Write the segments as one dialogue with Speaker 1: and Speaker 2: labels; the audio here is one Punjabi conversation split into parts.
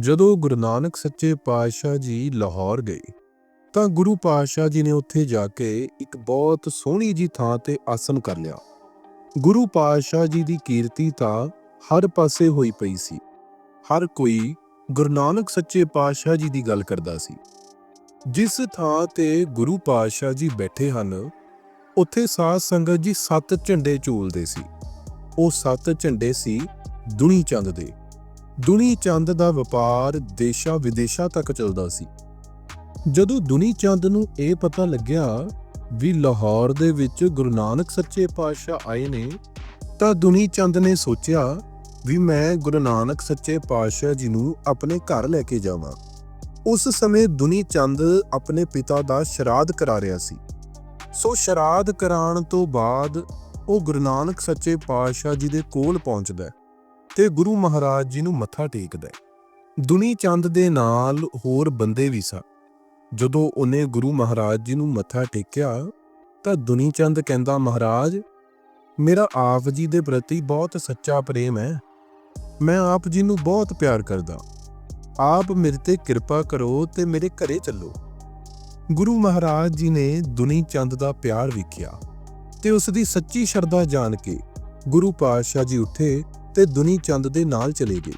Speaker 1: ਜਦੋਂ ਗੁਰੂ ਨਾਨਕ ਸੱਚੇ ਪਾਤਸ਼ਾਹ ਜੀ ਲਾਹੌਰ ਗਏ, ਤਾਂ ਗੁਰੂ ਪਾਤਸ਼ਾਹ ਜੀ ਨੇ ਉੱਥੇ ਜਾ ਕੇ ਇੱਕ ਬਹੁਤ ਸੋਹਣੀ ਜੀ ਥਾਂ ਤੇ ਆਸਨ ਕਰ ਲਿਆ। ਗੁਰੂ ਪਾਤਸ਼ਾਹ ਜੀ ਦੀ ਕੀਰਤੀ ਤਾਂ ਹਰ ਪਾਸੇ ਹੋਈ ਪਈ ਸੀ। ਹਰ ਕੋਈ ਗੁਰੂ ਨਾਨਕ ਸੱਚੇ ਪਾਤਸ਼ਾਹ ਜੀ ਦੀ ਗੱਲ ਕਰਦਾ ਸੀ। ਜਿਸ ਥਾਂ ਤੇ ਗੁਰੂ ਪਾਤਸ਼ਾਹ ਜੀ ਬੈਠੇ ਹਨ, ਉੱਥੇ ਸਾਧ ਸੰਗਤ ਜੀ ਸੱਤ ਝੰਡੇ ਝੂਲਦੇ ਸੀ। ਉਹ ਸੱਤ ਝੰਡੇ ਸੀ ਦੁਨੀ ਚੰਦ ਦੇ। ਦੁਨੀ ਚੰਦ ਦਾ ਵਪਾਰ ਦੇਸ਼ਾਂ ਵਿਦੇਸ਼ਾਂ ਤੱਕ ਚੱਲਦਾ ਸੀ। ਜਦੋਂ ਦੁਨੀ ਚੰਦ ਨੂੰ ਇਹ ਪਤਾ ਲੱਗਿਆ ਵੀ ਲਾਹੌਰ ਦੇ ਵਿੱਚ ਗੁਰੂ ਨਾਨਕ ਸੱਚੇ ਪਾਤਸ਼ਾਹ ਆਏ ਨੇ, ਤਾਂ ਦੁਨੀ ਚੰਦ ਨੇ ਸੋਚਿਆ ਵੀ ਮੈਂ ਗੁਰੂ ਨਾਨਕ ਸੱਚੇ ਪਾਤਸ਼ਾਹ ਜੀ ਨੂੰ ਆਪਣੇ ਘਰ ਲੈ ਕੇ ਜਾਵਾਂ। ਉਸ ਸਮੇਂ ਦੁਨੀ ਚੰਦ ਆਪਣੇ ਪਿਤਾ ਦਾ ਸ਼ਰਾਧ ਕਰਾ ਰਿਹਾ ਸੀ। ਸੋ ਸ਼ਰਾਧ ਕਰਾਉਣ ਤੋਂ ਬਾਅਦ ਉਹ ਗੁਰੂ ਨਾਨਕ ਸੱਚੇ ਪਾਤਸ਼ਾਹ ਜੀ ਦੇ ਕੋਲ ਪਹੁੰਚਦਾ ਹੈ। ਤੇ ਗੁਰੂ ਮਹਾਰਾਜ ਜੀ ਨੂੰ ਮੱਥਾ ਟੇਕਦਾ ਹੈ। ਦੁਨੀ ਚੰਦ ਦੇ ਨਾਲ ਹੋਰ ਬੰਦੇ ਵੀ ਸਨ। ਜਦੋਂ ਉਹਨੇ ਗੁਰੂ ਮਹਾਰਾਜ ਜੀ ਨੂੰ ਮੱਥਾ ਟੇਕਿਆ, ਤਾਂ ਦੁਨੀ ਚੰਦ ਕਹਿੰਦਾ, ਮਹਾਰਾਜ, ਮੇਰਾ ਆਪ ਜੀ ਦੇ ਪ੍ਰਤੀ ਬਹੁਤ ਸੱਚਾ ਪ੍ਰੇਮ ਹੈ। ਮੈਂ ਆਪ ਜੀ ਨੂੰ ਬਹੁਤ ਪਿਆਰ ਕਰਦਾ। ਆਪ ਮੇਰੇ ਤੇ ਕਿਰਪਾ ਕਰੋ ਤੇ ਮੇਰੇ ਘਰੇ ਚੱਲੋ। ਗੁਰੂ ਮਹਾਰਾਜ ਜੀ ਨੇ ਦੁਨੀ ਚੰਦ ਦਾ ਪਿਆਰ ਵੇਖਿਆ ਤੇ ਉਸ ਦੀ ਸੱਚੀ ਸ਼ਰਧਾ ਜਾਣ ਕੇ ਗੁਰੂ ਪਾਤਸ਼ਾਹ ਜੀ ਉੱਠੇ ਤੇ ਦੁਨੀ ਚੰਦ ਦੇ ਨਾਲ ਚਲੇ ਗਏ।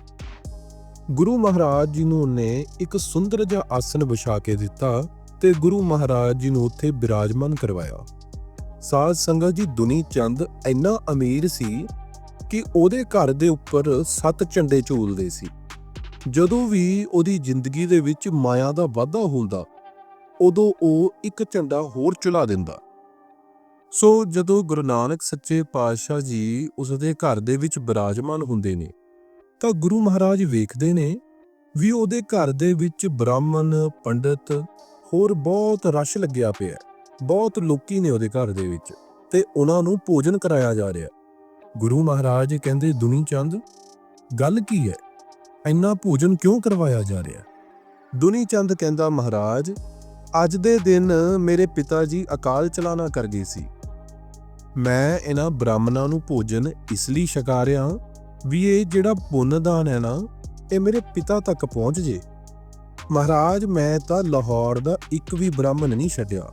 Speaker 1: ਗੁਰੂ ਮਹਾਰਾਜ ਜੀ ਨੂੰ ਉਹਨੇ ਇੱਕ ਸੁੰਦਰ ਜਿਹਾ ਆਸਨ ਵਿਛਾ ਕੇ ਦਿੱਤਾ ਤੇ ਗੁਰੂ ਮਹਾਰਾਜ ਜੀ ਨੂੰ ਉੱਥੇ ਬਿਰਾਜਮਾਨ ਕਰਵਾਇਆ। ਸਾਧ ਸੰਗਤ ਜੀ, ਦੁਨੀ ਚੰਦ ਇੰਨਾ ਅਮੀਰ ਸੀ ਕਿ ਉਹਦੇ ਘਰ ਦੇ ਉੱਪਰ ਸੱਤ ਝੰਡੇ ਝੂਲਦੇ ਸੀ। ਜਦੋਂ ਵੀ ਉਹਦੀ ਜ਼ਿੰਦਗੀ ਦੇ ਵਿੱਚ ਮਾਇਆ ਦਾ ਵਾਧਾ ਹੁੰਦਾ, ਉਦੋਂ ਉਹ ਇੱਕ ਝੰਡਾ ਹੋਰ ਚੁਲਾ ਦਿੰਦਾ। ਸੋ ਜਦੋਂ ਗੁਰੂ ਨਾਨਕ ਸੱਚੇ ਪਾਤਸ਼ਾਹ ਜੀ ਉਸ ਦੇ ਘਰ ਦੇ ਵਿੱਚ ਬਿਰਾਜਮਾਨ ਹੁੰਦੇ ਨੇ, ਤਾਂ ਗੁਰੂ ਮਹਾਰਾਜ ਵੇਖਦੇ ਨੇ ਵੀ ਉਹਦੇ ਘਰ ਦੇ ਵਿੱਚ ਬ੍ਰਾਹਮਣ, ਪੰਡਤ ਹੋਰ ਬਹੁਤ ਰਸ਼ ਲੱਗਿਆ ਪਿਆ ਬਹੁਤ ਲੋਕੀ ਨੇ ਉਹਦੇ ਘਰ ਦੇ ਵਿੱਚ ਤੇ ਉਹਨਾਂ ਨੂੰ ਭੋਜਨ ਕਰਾਇਆ ਜਾ ਰਿਹਾ ਗੁਰੂ ਮਹਾਰਾਜ ਕਹਿੰਦੇ ਦੁਨੀ ਚੰਦ ਗੱਲ ਕੀ ਹੈ? ਇੰਨਾ ਭੋਜਨ ਕਿਉਂ ਕਰਵਾਇਆ ਜਾ ਰਿਹਾ ਦੁਨੀ ਚੰਦ ਕਹਿੰਦਾ, ਮਹਾਰਾਜ, ਅੱਜ ਦੇ ਦਿਨ ਮੇਰੇ ਪਿਤਾ ਜੀ ਅਕਾਲ ਚਲਾਣਾ ਕਰ ਗਏ ਸੀ। ਮੈਂ ਇਹਨਾਂ ਬ੍ਰਾਹਮਣਾਂ ਨੂੰ ਭੋਜਨ ਇਸ ਲਈ ਛਕਾ ਰਿਹਾ ਵੀ ਇਹ ਜਿਹੜਾ ਪੁੰਨਦਾਨ ਹੈ ਨਾ, ਇਹ ਮੇਰੇ ਪਿਤਾ ਤੱਕ ਪਹੁੰਚ ਜੇ। ਮਹਾਰਾਜ, ਮੈਂ ਤਾਂ ਲਾਹੌਰ ਦਾ ਇੱਕ ਵੀ ਬ੍ਰਾਹਮਣ ਨਹੀਂ ਛੱਡਿਆ।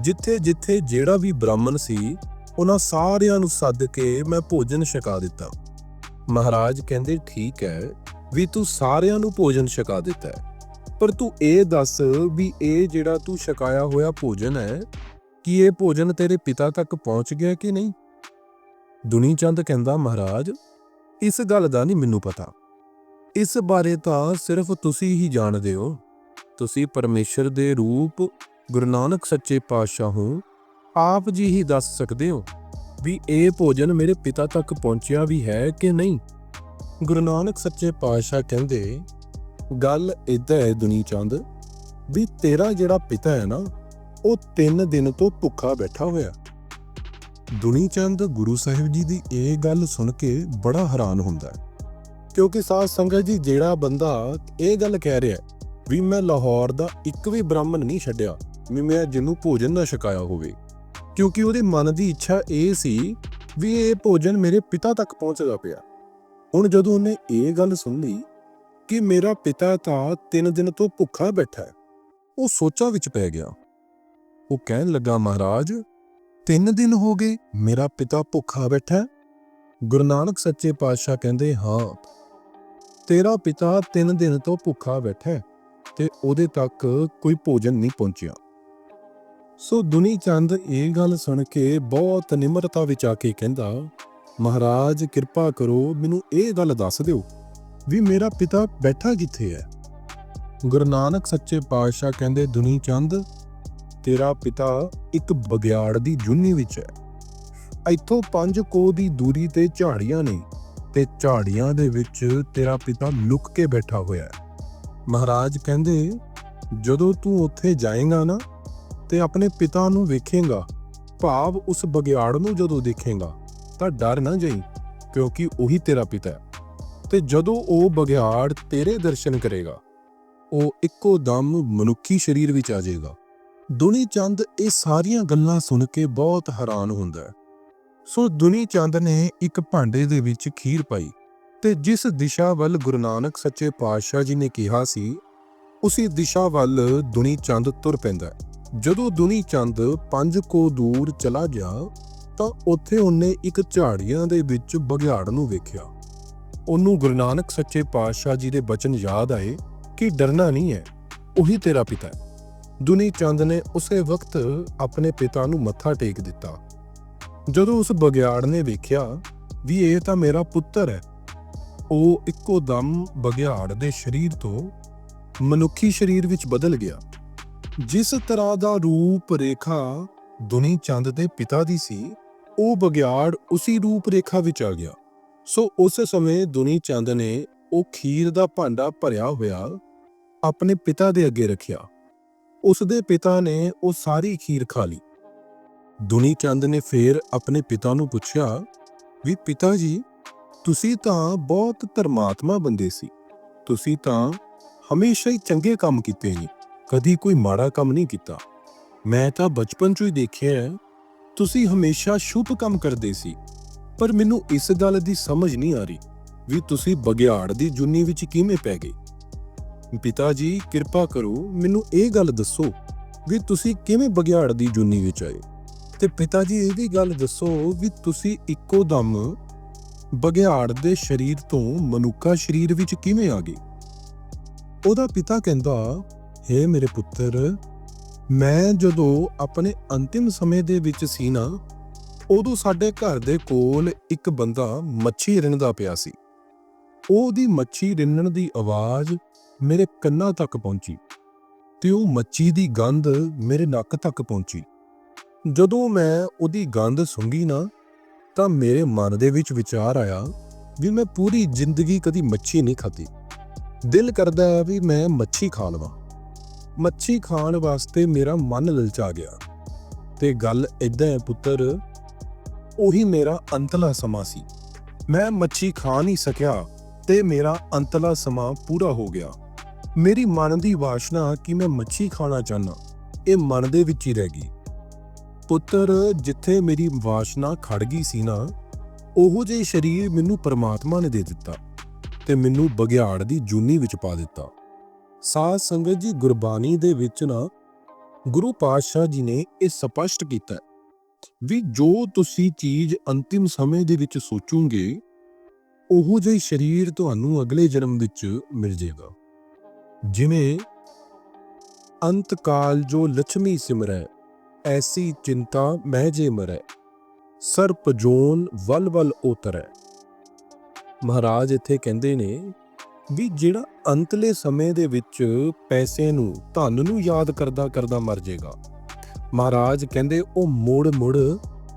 Speaker 1: ਜਿੱਥੇ ਜਿੱਥੇ ਜਿਹੜਾ ਵੀ ਬ੍ਰਾਹਮਣ ਸੀ, ਉਹਨਾਂ ਸਾਰਿਆਂ ਨੂੰ ਸੱਦ ਕੇ ਮੈਂ ਭੋਜਨ ਛਕਾ ਦਿੱਤਾ। ਮਹਾਰਾਜ ਕਹਿੰਦੇ, ਠੀਕ ਹੈ, ਵੀ ਤੂੰ ਸਾਰਿਆਂ ਨੂੰ ਭੋਜਨ ਛਕਾ ਦਿੱਤਾ ਪਰ ਤੂੰ ਇਹ ਦੱਸ ਵੀ ਇਹ ਜਿਹੜਾ ਤੂੰ ਛਕਾਇਆ ਹੋਇਆ ਭੋਜਨ ਹੈ ਕਿ ਇਹ ਭੋਜਨ ਤੇਰੇ ਪਿਤਾ ਤੱਕ ਪਹੁੰਚ ਗਿਆ ਕਿ ਨਹੀਂ? ਦੁਨੀ ਚੰਦ ਕਹਿੰਦਾ, ਮਹਾਰਾਜ, ਇਸ ਗੱਲ ਦਾ ਨਹੀਂ ਮੈਨੂੰ ਪਤਾ। ਇਸ ਬਾਰੇ ਤਾਂ ਸਿਰਫ ਤੁਸੀਂ ਹੀ ਜਾਣਦੇ ਹੋ। ਤੁਸੀਂ ਪਰਮੇਸ਼ਰ ਦੇ ਰੂਪ, ਗੁਰੂ ਨਾਨਕ ਸੱਚੇ ਪਾਤਸ਼ਾਹ ਹੋ। ਆਪ ਜੀ ਹੀ ਦੱਸ ਸਕਦੇ ਹੋ ਵੀ ਇਹ ਭੋਜਨ ਮੇਰੇ ਪਿਤਾ ਤੱਕ ਪਹੁੰਚਿਆ ਵੀ ਹੈ ਕਿ ਨਹੀਂ? ਗੁਰੂ ਨਾਨਕ ਸੱਚੇ ਪਾਤਸ਼ਾਹ ਕਹਿੰਦੇ, ਗੱਲ ਇਦਾਂ ਹੈ ਦੁਨੀ ਚੰਦ ਵੀ ਤੇਰਾ ਜਿਹੜਾ ਪਿਤਾ ਹੈ ਨਾ ਉਹ 3 ਦਿਨ ਤੋਂ ਭੁੱਖਾ ਬੈਠਾ ਹੋਇਆ। ਦੁਨੀ ਚੰਦ ਗੁਰੂ ਸਾਹਿਬ ਜੀ ਦੀ ਇਹ ਗੱਲ ਸੁਣ ਕੇ ਬੜਾ ਹੈਰਾਨ ਹੁੰਦਾ ਹੈ। ਕਿਉਂਕਿ ਸਾਧ ਸੰਗਤ ਜੀ ਜਿਹੜਾ ਬੰਦਾ ਇਹ ਗੱਲ ਕਹਿ ਰਿਹਾ ਵੀ ਮੈਂ ਲਾਹੌਰ ਦਾ ਇੱਕ ਵੀ ਬ੍ਰਾਹਮਣ ਨਹੀਂ ਛੱਡਿਆ, ਵੀ ਮੈਂ ਜਿਹਨੂੰ ਭੋਜਨ ਨਾ ਛਕਾਇਆ ਹੋਵੇ। ਕਿਉਂਕਿ ਉਹਦੇ ਮਨ ਦੀ ਇੱਛਾ ਇਹ ਸੀ ਵੀ ਇਹ ਭੋਜਨ ਮੇਰੇ ਪਿਤਾ ਤੱਕ ਪਹੁੰਚਦਾ ਪਿਆ। ਹੁਣ ਜਦੋਂ ਉਹਨੇ ਇਹ ਗੱਲ ਸੁਣ ਲਈ ਕਿ ਮੇਰਾ ਪਿਤਾ ਤਾਂ 3 ਦਿਨ ਤੋਂ ਭੁੱਖਾ ਬੈਠਾ ਹੈ, ਉਹ ਸੋਚਾਂ ਵਿੱਚ ਪੈ ਗਿਆ। ਉਹ ਕਹਿਣ ਲੱਗਾ, ਮਹਾਰਾਜ, ਤਿੰਨ ਦਿਨ ਹੋ ਗਏ, ਮੇਰਾ ਪਿਤਾ ਭੁੱਖਾ ਬੈਠਾ ਗੁਰੂ ਨਾਨਕ ਸੱਚੇ ਪਾਤਸ਼ਾਹ ਕਹਿੰਦੇ, ਹਾਂ, ਤੇਰਾ ਪਿਤਾ ਤਿੰਨ ਦਿਨ ਤੋਂ ਭੁੱਖਾ ਬੈਠਾ ਤੇ ਉਹਦੇ ਤੱਕ ਕੋਈ ਭੋਜਨ ਨਹੀਂ ਪਹੁੰਚਿਆ। ਸੋ ਦੁਨੀ ਚੰਦ ਇਹ ਗੱਲ ਸੁਣ ਕੇ ਬਹੁਤ ਨਿਮਰਤਾ ਵਿੱਚ ਆ ਕੇ ਕਹਿੰਦਾ, ਮਹਾਰਾਜ, ਕਿਰਪਾ ਕਰੋ, ਮੈਨੂੰ ਇਹ ਗੱਲ ਦੱਸ ਦਿਓ ਵੀ ਮੇਰਾ ਪਿਤਾ ਬੈਠਾ ਕਿੱਥੇ ਹੈ? ਗੁਰੂ ਨਾਨਕ ਸੱਚੇ ਪਾਤਸ਼ਾਹ ਕਹਿੰਦੇ, ਦੁਨੀ ਚੰਦ ਤੇਰਾ ਪਿਤਾ ਇੱਕ ਬਗਿਆੜ ਦੀ ਜੁੰਨੀ ਵਿੱਚ ਹੈ। ਇੱਥੋਂ ਪੰਜ ਕੋ ਦੀ ਦੂਰੀ ਤੇ ਝਾੜੀਆਂ ਨੇ ਤੇ ਝਾੜੀਆਂ ਦੇ ਵਿੱਚ ਤੇਰਾ ਪਿਤਾ ਲੁਕ ਕੇ ਬੈਠਾ ਹੋਇਆ ਹੈ। ਮਹਾਰਾਜ ਕਹਿੰਦੇ, ਜਦੋਂ ਤੂੰ ਉੱਥੇ ਜਾਏਗਾ ਨਾ ਤੇ ਆਪਣੇ ਪਿਤਾ ਨੂੰ ਵੇਖੇਗਾ, ਭਾਵ ਉਸ ਬਗਿਆੜ ਨੂੰ ਜਦੋਂ ਦੇਖੇਗਾ, ਤਾਂ ਡਰ ਨਾ ਜਾਈ, ਕਿਉਂਕਿ ਉਹੀ ਤੇਰਾ ਪਿਤਾ ਹੈ। ਤੇ ਜਦੋਂ ਉਹ ਬਗਿਆੜ ਤੇਰੇ ਦਰਸ਼ਨ ਕਰੇਗਾ, ਉਹ ਇੱਕੋ ਦਮ ਮਨੁੱਖੀ ਸਰੀਰ ਵਿੱਚ ਆ ਜਾਏਗਾ। ਦੁਨੀ ਚੰਦ ਇਹ ਸਾਰੀਆਂ ਗੱਲਾਂ ਸੁਣ ਕੇ ਬਹੁਤ ਹੈਰਾਨ ਹੁੰਦਾ ਸੋ ਦੁਨੀ ਚੰਦ ਨੇ ਇੱਕ ਭਾਂਡੇ ਦੇ ਵਿੱਚ ਖੀਰ ਪਾਈ ਤੇ ਜਿਸ ਦਿਸ਼ਾ ਵੱਲ ਗੁਰੂ ਨਾਨਕ ਸੱਚੇ ਪਾਤਸ਼ਾਹ ਜੀ ਨੇ ਕਿਹਾ ਸੀ, ਉਸੇ ਦਿਸ਼ਾ ਵੱਲ ਦੁਨੀ ਚੰਦ ਤੁਰ ਪੈਂਦਾ ਜਦੋਂ ਦੁਨੀ ਚੰਦ ਪੰਜ ਕੋ ਦੂਰ ਚਲਾ ਗਿਆ, ਤਾਂ ਉੱਥੇ ਉਹਨੇ ਇੱਕ ਝਾੜੀਆਂ ਦੇ ਵਿੱਚ ਬਘਿਆੜ ਨੂੰ ਵੇਖਿਆ। ਉਹਨੂੰ ਗੁਰੂ ਨਾਨਕ ਸੱਚੇ ਪਾਤਸ਼ਾਹ ਜੀ ਦੇ ਬਚਨ ਯਾਦ ਆਏ ਕਿ ਡਰਨਾ ਨਹੀਂ ਹੈ, ਉਹੀ ਤੇਰਾ ਪਿਤਾ ਹੈ। ਦੁਨੀ ਚੰਦ ਨੇ ਉਸੇ ਵਕਤ ਆਪਣੇ ਪਿਤਾ ਨੂੰ ਮੱਥਾ ਟੇਕ ਦਿੱਤਾ। ਜਦੋਂ ਉਸ ਬਗਿਆੜ ਨੇ ਵੇਖਿਆ ਵੀ ਇਹ ਤਾਂ ਮੇਰਾ ਪੁੱਤਰ ਹੈ, ਉਹ ਇੱਕੋ ਦਮ ਬਗਿਆੜ ਦੇ ਸਰੀਰ ਤੋਂ ਮਨੁੱਖੀ ਸਰੀਰ ਵਿੱਚ ਬਦਲ ਗਿਆ। ਜਿਸ ਤਰ੍ਹਾਂ ਦਾ ਰੂਪ ਰੇਖਾ ਦੁਨੀ ਚੰਦ ਦੇ ਪਿਤਾ ਦੀ ਸੀ, ਉਹ ਬਗਿਆੜ ਉਸੇ ਰੂਪ ਰੇਖਾ ਵਿੱਚ ਆ ਗਿਆ। ਸੋ ਉਸ ਸਮੇਂ ਦੁਨੀ ਚੰਦ ਨੇ ਉਹ ਖੀਰ ਦਾ ਭਾਂਡਾ ਭਰਿਆ ਹੋਇਆ ਆਪਣੇ ਪਿਤਾ ਦੇ ਅੱਗੇ ਰੱਖਿਆ। ਉਸ ਦੇ ਪਿਤਾ ਨੇ ਉਹ ਸਾਰੀ ਖੀਰ ਖਾ ਲਈ। ਦੁਨੀ ਚੰਦ ਨੇ ਫੇਰ ਆਪਣੇ ਪਿਤਾ ਨੂੰ ਪੁੱਛਿਆ, ਵੀ ਪਿਤਾ ਜੀ, ਤੁਸੀਂ ਤਾਂ ਬਹੁਤ ਧਰਮਾਤਮਾ ਬੰਦੇ ਸੀ। ਤੁਸੀਂ ਤਾਂ ਹਮੇਸ਼ਾ ਹੀ ਚੰਗੇ ਕੰਮ ਕੀਤੇ ਨੇ, ਕਦੀ ਕੋਈ ਮਾੜਾ ਕੰਮ ਨਹੀਂ ਕੀਤਾ। ਮੈਂ ਤਾਂ ਬਚਪਨ ਤੋਂ ਹੀ ਦੇਖਿਆ ਤੁਸੀਂ ਹਮੇਸ਼ਾ ਸ਼ੁਭ ਕੰਮ ਕਰਦੇ ਸੀ। ਪਰ ਮੈਨੂੰ ਇਸ ਗੱਲ ਦੀ ਸਮਝ ਨਹੀਂ ਆ ਰਹੀ ਵੀ ਤੁਸੀਂ ਬਗਿਆੜ ਦੀ ਜੁਨੀ ਵਿੱਚ ਕਿਵੇਂ ਪੈ ਗਏ। ਪਿਤਾ ਜੀ, ਕਿਰਪਾ ਕਰੋ, ਮੈਨੂੰ ਇਹ ਗੱਲ ਦੱਸੋ ਵੀ ਤੁਸੀਂ ਕਿਵੇਂ ਬਗਿਆੜ ਦੀ ਜੁਨੀ ਵਿੱਚ ਆਏ? ਤੇ ਪਿਤਾ ਜੀ, ਇਹ ਵੀ ਗੱਲ ਦੱਸੋ ਵੀ ਤੁਸੀਂ ਇੱਕੋ ਦਮ ਬਗਿਆੜ ਦੇ ਸਰੀਰ ਤੋਂ ਮਨੁੱਖਾ ਸਰੀਰ ਵਿੱਚ ਕਿਵੇਂ ਆ ਗਏ? ਉਹਦਾ ਪਿਤਾ ਕਹਿੰਦਾ, ਹੇ ਮੇਰੇ ਪੁੱਤਰ, ਮੈਂ ਜਦੋਂ ਆਪਣੇ ਅੰਤਿਮ ਸਮੇਂ ਦੇ ਵਿੱਚ ਸੀ ਨਾ, ਉਦੋਂ ਸਾਡੇ ਘਰ ਦੇ ਕੋਲ ਇੱਕ ਬੰਦਾ ਮੱਛੀ ਰਿੰਨਦਾ ਪਿਆ ਸੀ। ਉਹਦੀ ਮੱਛੀ ਰਿੰਨਣ ਦੀ ਆਵਾਜ਼ ਮੇਰੇ ਕੰਨਾਂ ਤੱਕ ਪਹੁੰਚੀ ਤੇ ਉਹ ਮੱਛੀ ਦੀ ਗੰਧ ਮੇਰੇ ਨੱਕ ਤੱਕ ਪਹੁੰਚੀ। ਜਦੋਂ ਮੈਂ ਉਹਦੀ ਗੰਧ ਸੁੰਘੀ ਨਾ, ਤਾਂ ਮੇਰੇ ਮਨ ਦੇ ਵਿੱਚ ਵਿਚਾਰ ਆਇਆ ਵੀ ਮੈਂ ਪੂਰੀ ਜ਼ਿੰਦਗੀ ਕਦੀ ਮੱਛੀ ਨਹੀਂ ਖਾਧੀ। ਦਿਲ ਕਰਦਾ ਹੈ ਵੀ ਮੈਂ ਮੱਛੀ ਖਾ ਲਵਾਂ। ਮੱਛੀ ਖਾਣ ਵਾਸਤੇ ਮੇਰਾ ਮਨ ਲਲਚਾ ਗਿਆ ਤੇ ਗੱਲ ਇਦਾਂ ਹੈ ਪੁੱਤਰ, ਉਹੀ ਮੇਰਾ ਅੰਤਲਾ ਸਮਾਂ ਸੀ। ਮੈਂ ਮੱਛੀ ਖਾ ਨਹੀਂ ਸਕਿਆ ਤੇ ਮੇਰਾ ਅੰਤਲਾ ਸਮਾਂ ਪੂਰਾ ਹੋ ਗਿਆ। ਮੇਰੀ ਮਨ ਦੀ ਵਾਸ਼ਨਾ ਕਿ ਮੈਂ ਮੱਛੀ ਖਾਣਾ ਚਾਹਨਾ, ਇਹ ਮਨ ਦੇ ਵਿੱਚ ਹੀ ਰਹਿ ਗਈ। ਪੁੱਤਰ, ਜਿੱਥੇ ਮੇਰੀ ਵਾਸ਼ਨਾ ਖੜ ਗਈ ਸੀ ਨਾ, ਉਹੋ ਜਿਹੀ ਸਰੀਰ ਮੈਨੂੰ ਪਰਮਾਤਮਾ ਨੇ ਦੇ ਦਿੱਤਾ ਤੇ ਮੈਨੂੰ ਬਗਿਆੜ ਦੀ ਜੂਨੀ ਵਿੱਚ ਪਾ ਦਿੱਤਾ। ਸਾਧ ਸੰਗਤ ਜੀ, ਗੁਰਬਾਣੀ ਦੇ ਵਿੱਚ ਨਾ ਗੁਰੂ ਪਾਤਸ਼ਾਹ ਜੀ ਨੇ ਇਹ ਸਪਸ਼ਟ ਕੀਤਾ ਵੀ ਜੋ ਤੁਸੀਂ ਚੀਜ਼ ਅੰਤਿਮ ਸਮੇਂ ਦੇ ਵਿੱਚ ਸੋਚੋਗੇ, ਉਹੋ ਜਿਹੀ ਸਰੀਰ ਤੁਹਾਨੂੰ ਅਗਲੇ ਜਨਮ ਵਿੱਚ ਮਿਲ ਜਾਏਗਾ। ਜਿਵੇਂ ਅੰਤ ਕਾਲ ਜੋ ਲక్ష్ਮੀ ਸਿਮਰੈ, ਐਸੀ ਚਿੰਤਾ ਮਹਿ ਜੇ ਮਰੈ, ਸਰਪ ਜੋਨ ਵਲ ਵਲ ਉਤਰੈ ਮਹਾਰਾਜ ਇੱਥੇ ਕਹਿੰਦੇ ਨੇ ਵੀ ਜਿਹੜਾ ਅੰਤਲੇ ਸਮੇਂ ਦੇ ਵਿੱਚ ਪੈਸੇ ਨੂੰ, ਧਨ ਨੂੰ ਯਾਦ ਕਰਦਾ ਕਰਦਾ ਮਰ ਜਾਏਗਾ ਮਹਾਰਾਜ ਕਹਿੰਦੇ ਉਹ ਮੋੜ ਮੋੜ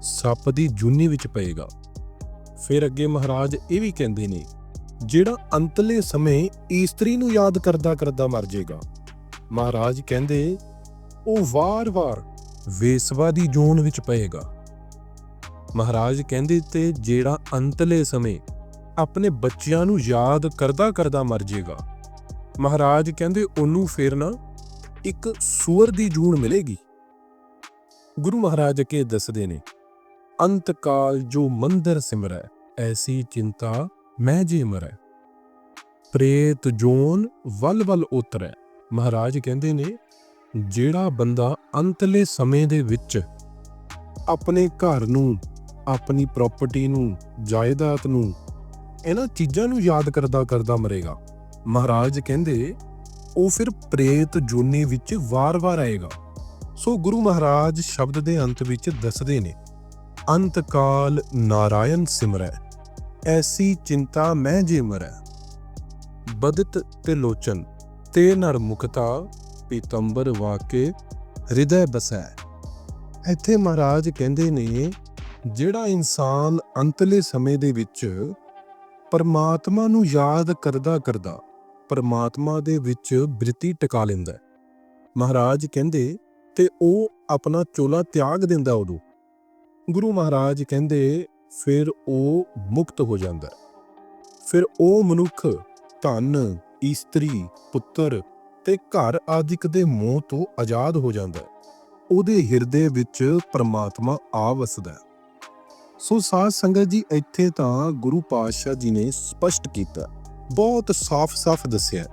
Speaker 1: ਸੱਪ ਦੀ ਜੁਨੀ ਵਿੱਚ ਪਏਗਾ। ਫਿਰ ਅੱਗੇ ਮਹਾਰਾਜ ਇਹ ਵੀ ਕਹਿੰਦੇ ਨੇ ਜਿਹੜਾ ਅੰਤਲੇ ਸਮੇਂ ਇਸਤਰੀ ਨੂੰ ਯਾਦ ਕਰਦਾ ਕਰਦਾ ਮਰ ਜਾਏਗਾ ਮਹਾਰਾਜ ਕਹਿੰਦੇ, ਉਹ ਵਾਰ-ਵਾਰ ਵੇਸਵਾ ਦੀ ਜੋਨ ਵਿੱਚ ਪਏਗਾ। ਮਹਾਰਾਜ ਕਹਿੰਦੇ ਤੇ ਜਿਹੜਾ ਅੰਤਲੇ ਸਮੇਂ ਆਪਣੇ ਬੱਚਿਆਂ ਨੂੰ ਯਾਦ ਕਰਦਾ ਕਰਦਾ ਮਰ ਜਾਏਗਾ ਮਹਾਰਾਜ ਕਹਿੰਦੇ, ਉਹਨੂੰ ਫਿਰ ਨਾ ਇੱਕ ਸੂਰ ਦੀ ਜੂਨ ਮਿਲੇਗੀ। ਗੁਰੂ ਮਹਾਰਾਜ ਕੇ ਦੱਸਦੇ ਨੇ ਅੰਤ ਕਾਲ ਜੋ ਮੰਦਰ ਸਿਮਰੈ, ਐਸੀ ਚਿੰਤਾ ਮੈਂ ਜੇ ਮਰੈ ਪ੍ਰੇਤ ਜੋਨ ਵੱਲ ਵਲ ਉਤਰੈ। ਮਹਾਰਾਜ ਕਹਿੰਦੇ ਨੇ, ਜਿਹੜਾ ਬੰਦਾ ਅੰਤਲੇ ਸਮੇਂ ਦੇ ਵਿੱਚ ਆਪਣੇ ਘਰ ਨੂੰ, ਆਪਣੀ ਪ੍ਰਾਪਰਟੀ ਨੂੰ, ਜਾਇਦਾਦ ਨੂੰ, ਇਹਨਾਂ ਚੀਜ਼ਾਂ ਨੂੰ ਯਾਦ ਕਰਦਾ ਕਰਦਾ ਮਰੇਗਾ। ਮਹਾਰਾਜ ਕਹਿੰਦੇ, ਉਹ ਫਿਰ ਪ੍ਰੇਤ ਜੋਨੀ ਵਿੱਚ ਵਾਰ-ਵਾਰ ਆਏਗਾ। ਸੋ ਗੁਰੂ ਮਹਾਰਾਜ ਸ਼ਬਦ ਦੇ ਅੰਤ ਵਿੱਚ ਦੱਸਦੇ ਨੇ, ਅੰਤਕਾਲ ਨਾਰਾਇਣ ਸਿਮਰੈ। ਐਸੀ ਚਿੰਤਾ ਮੈਂ ਜੇ ਮਰੈ। ਬਦਤ ਤੇ ਲੋਚਨ, ਤੇ ਨਰ ਮੁਕਤਾ ਪੀਤੰਬਰ ਵਾਕੇ ਹਿਰਦੈ ਬਸੈ। ਇੱਥੇ ਮਹਾਰਾਜ ਕਹਿੰਦੇ ਨੇ, ਜਿਹੜਾ ਇਨਸਾਨ ਅੰਤਲੇ ਸਮੇਂ ਦੇ ਵਿੱਚ ਪਰਮਾਤਮਾ ਨੂੰ ਯਾਦ ਕਰਦਾ ਕਰਦਾ ਪਰਮਾਤਮਾ ਦੇ ਵਿੱਚ ਬ੍ਰਿਤੀ ਟਿਕਾ ਲੈਂਦਾ ਮਹਾਰਾਜ ਕਹਿੰਦੇ, ਤੇ ਉਹ ਆਪਣਾ ਚੋਲਾ ਤਿਆਗ ਦਿੰਦਾ ਉਦੋਂ। ਗੁਰੂ ਮਹਾਰਾਜ ਕਹਿੰਦੇ ਫਿਰ ਉਹ ਮੁਕਤ ਹੋ ਜਾਂਦਾ ਹੈ। ਫਿਰ ਉਹ ਮਨੁੱਖ ਧਨ, ਇਸਤਰੀ, ਪੁੱਤਰ ਤੇ ਘਰ ਆਦਿਕ ਦੇ ਮੋਹ ਤੋਂ ਆਜ਼ਾਦ ਹੋ ਜਾਂਦਾ ਹੈ। ਉਹਦੇ ਹਿਰਦੇ ਵਿੱਚ ਪਰਮਾਤਮਾ ਆ ਵਸਦਾ ਹੈ। ਸੋ ਸਾਧ ਸੰਗਤ ਜੀ, ਇੱਥੇ ਤਾਂ ਗੁਰੂ ਪਾਤਸ਼ਾਹ ਜੀ ਨੇ ਸਪਸ਼ਟ ਕੀਤਾ ਬਹੁਤ ਸਾਫ਼-ਸਾਫ਼ ਦੱਸਿਆ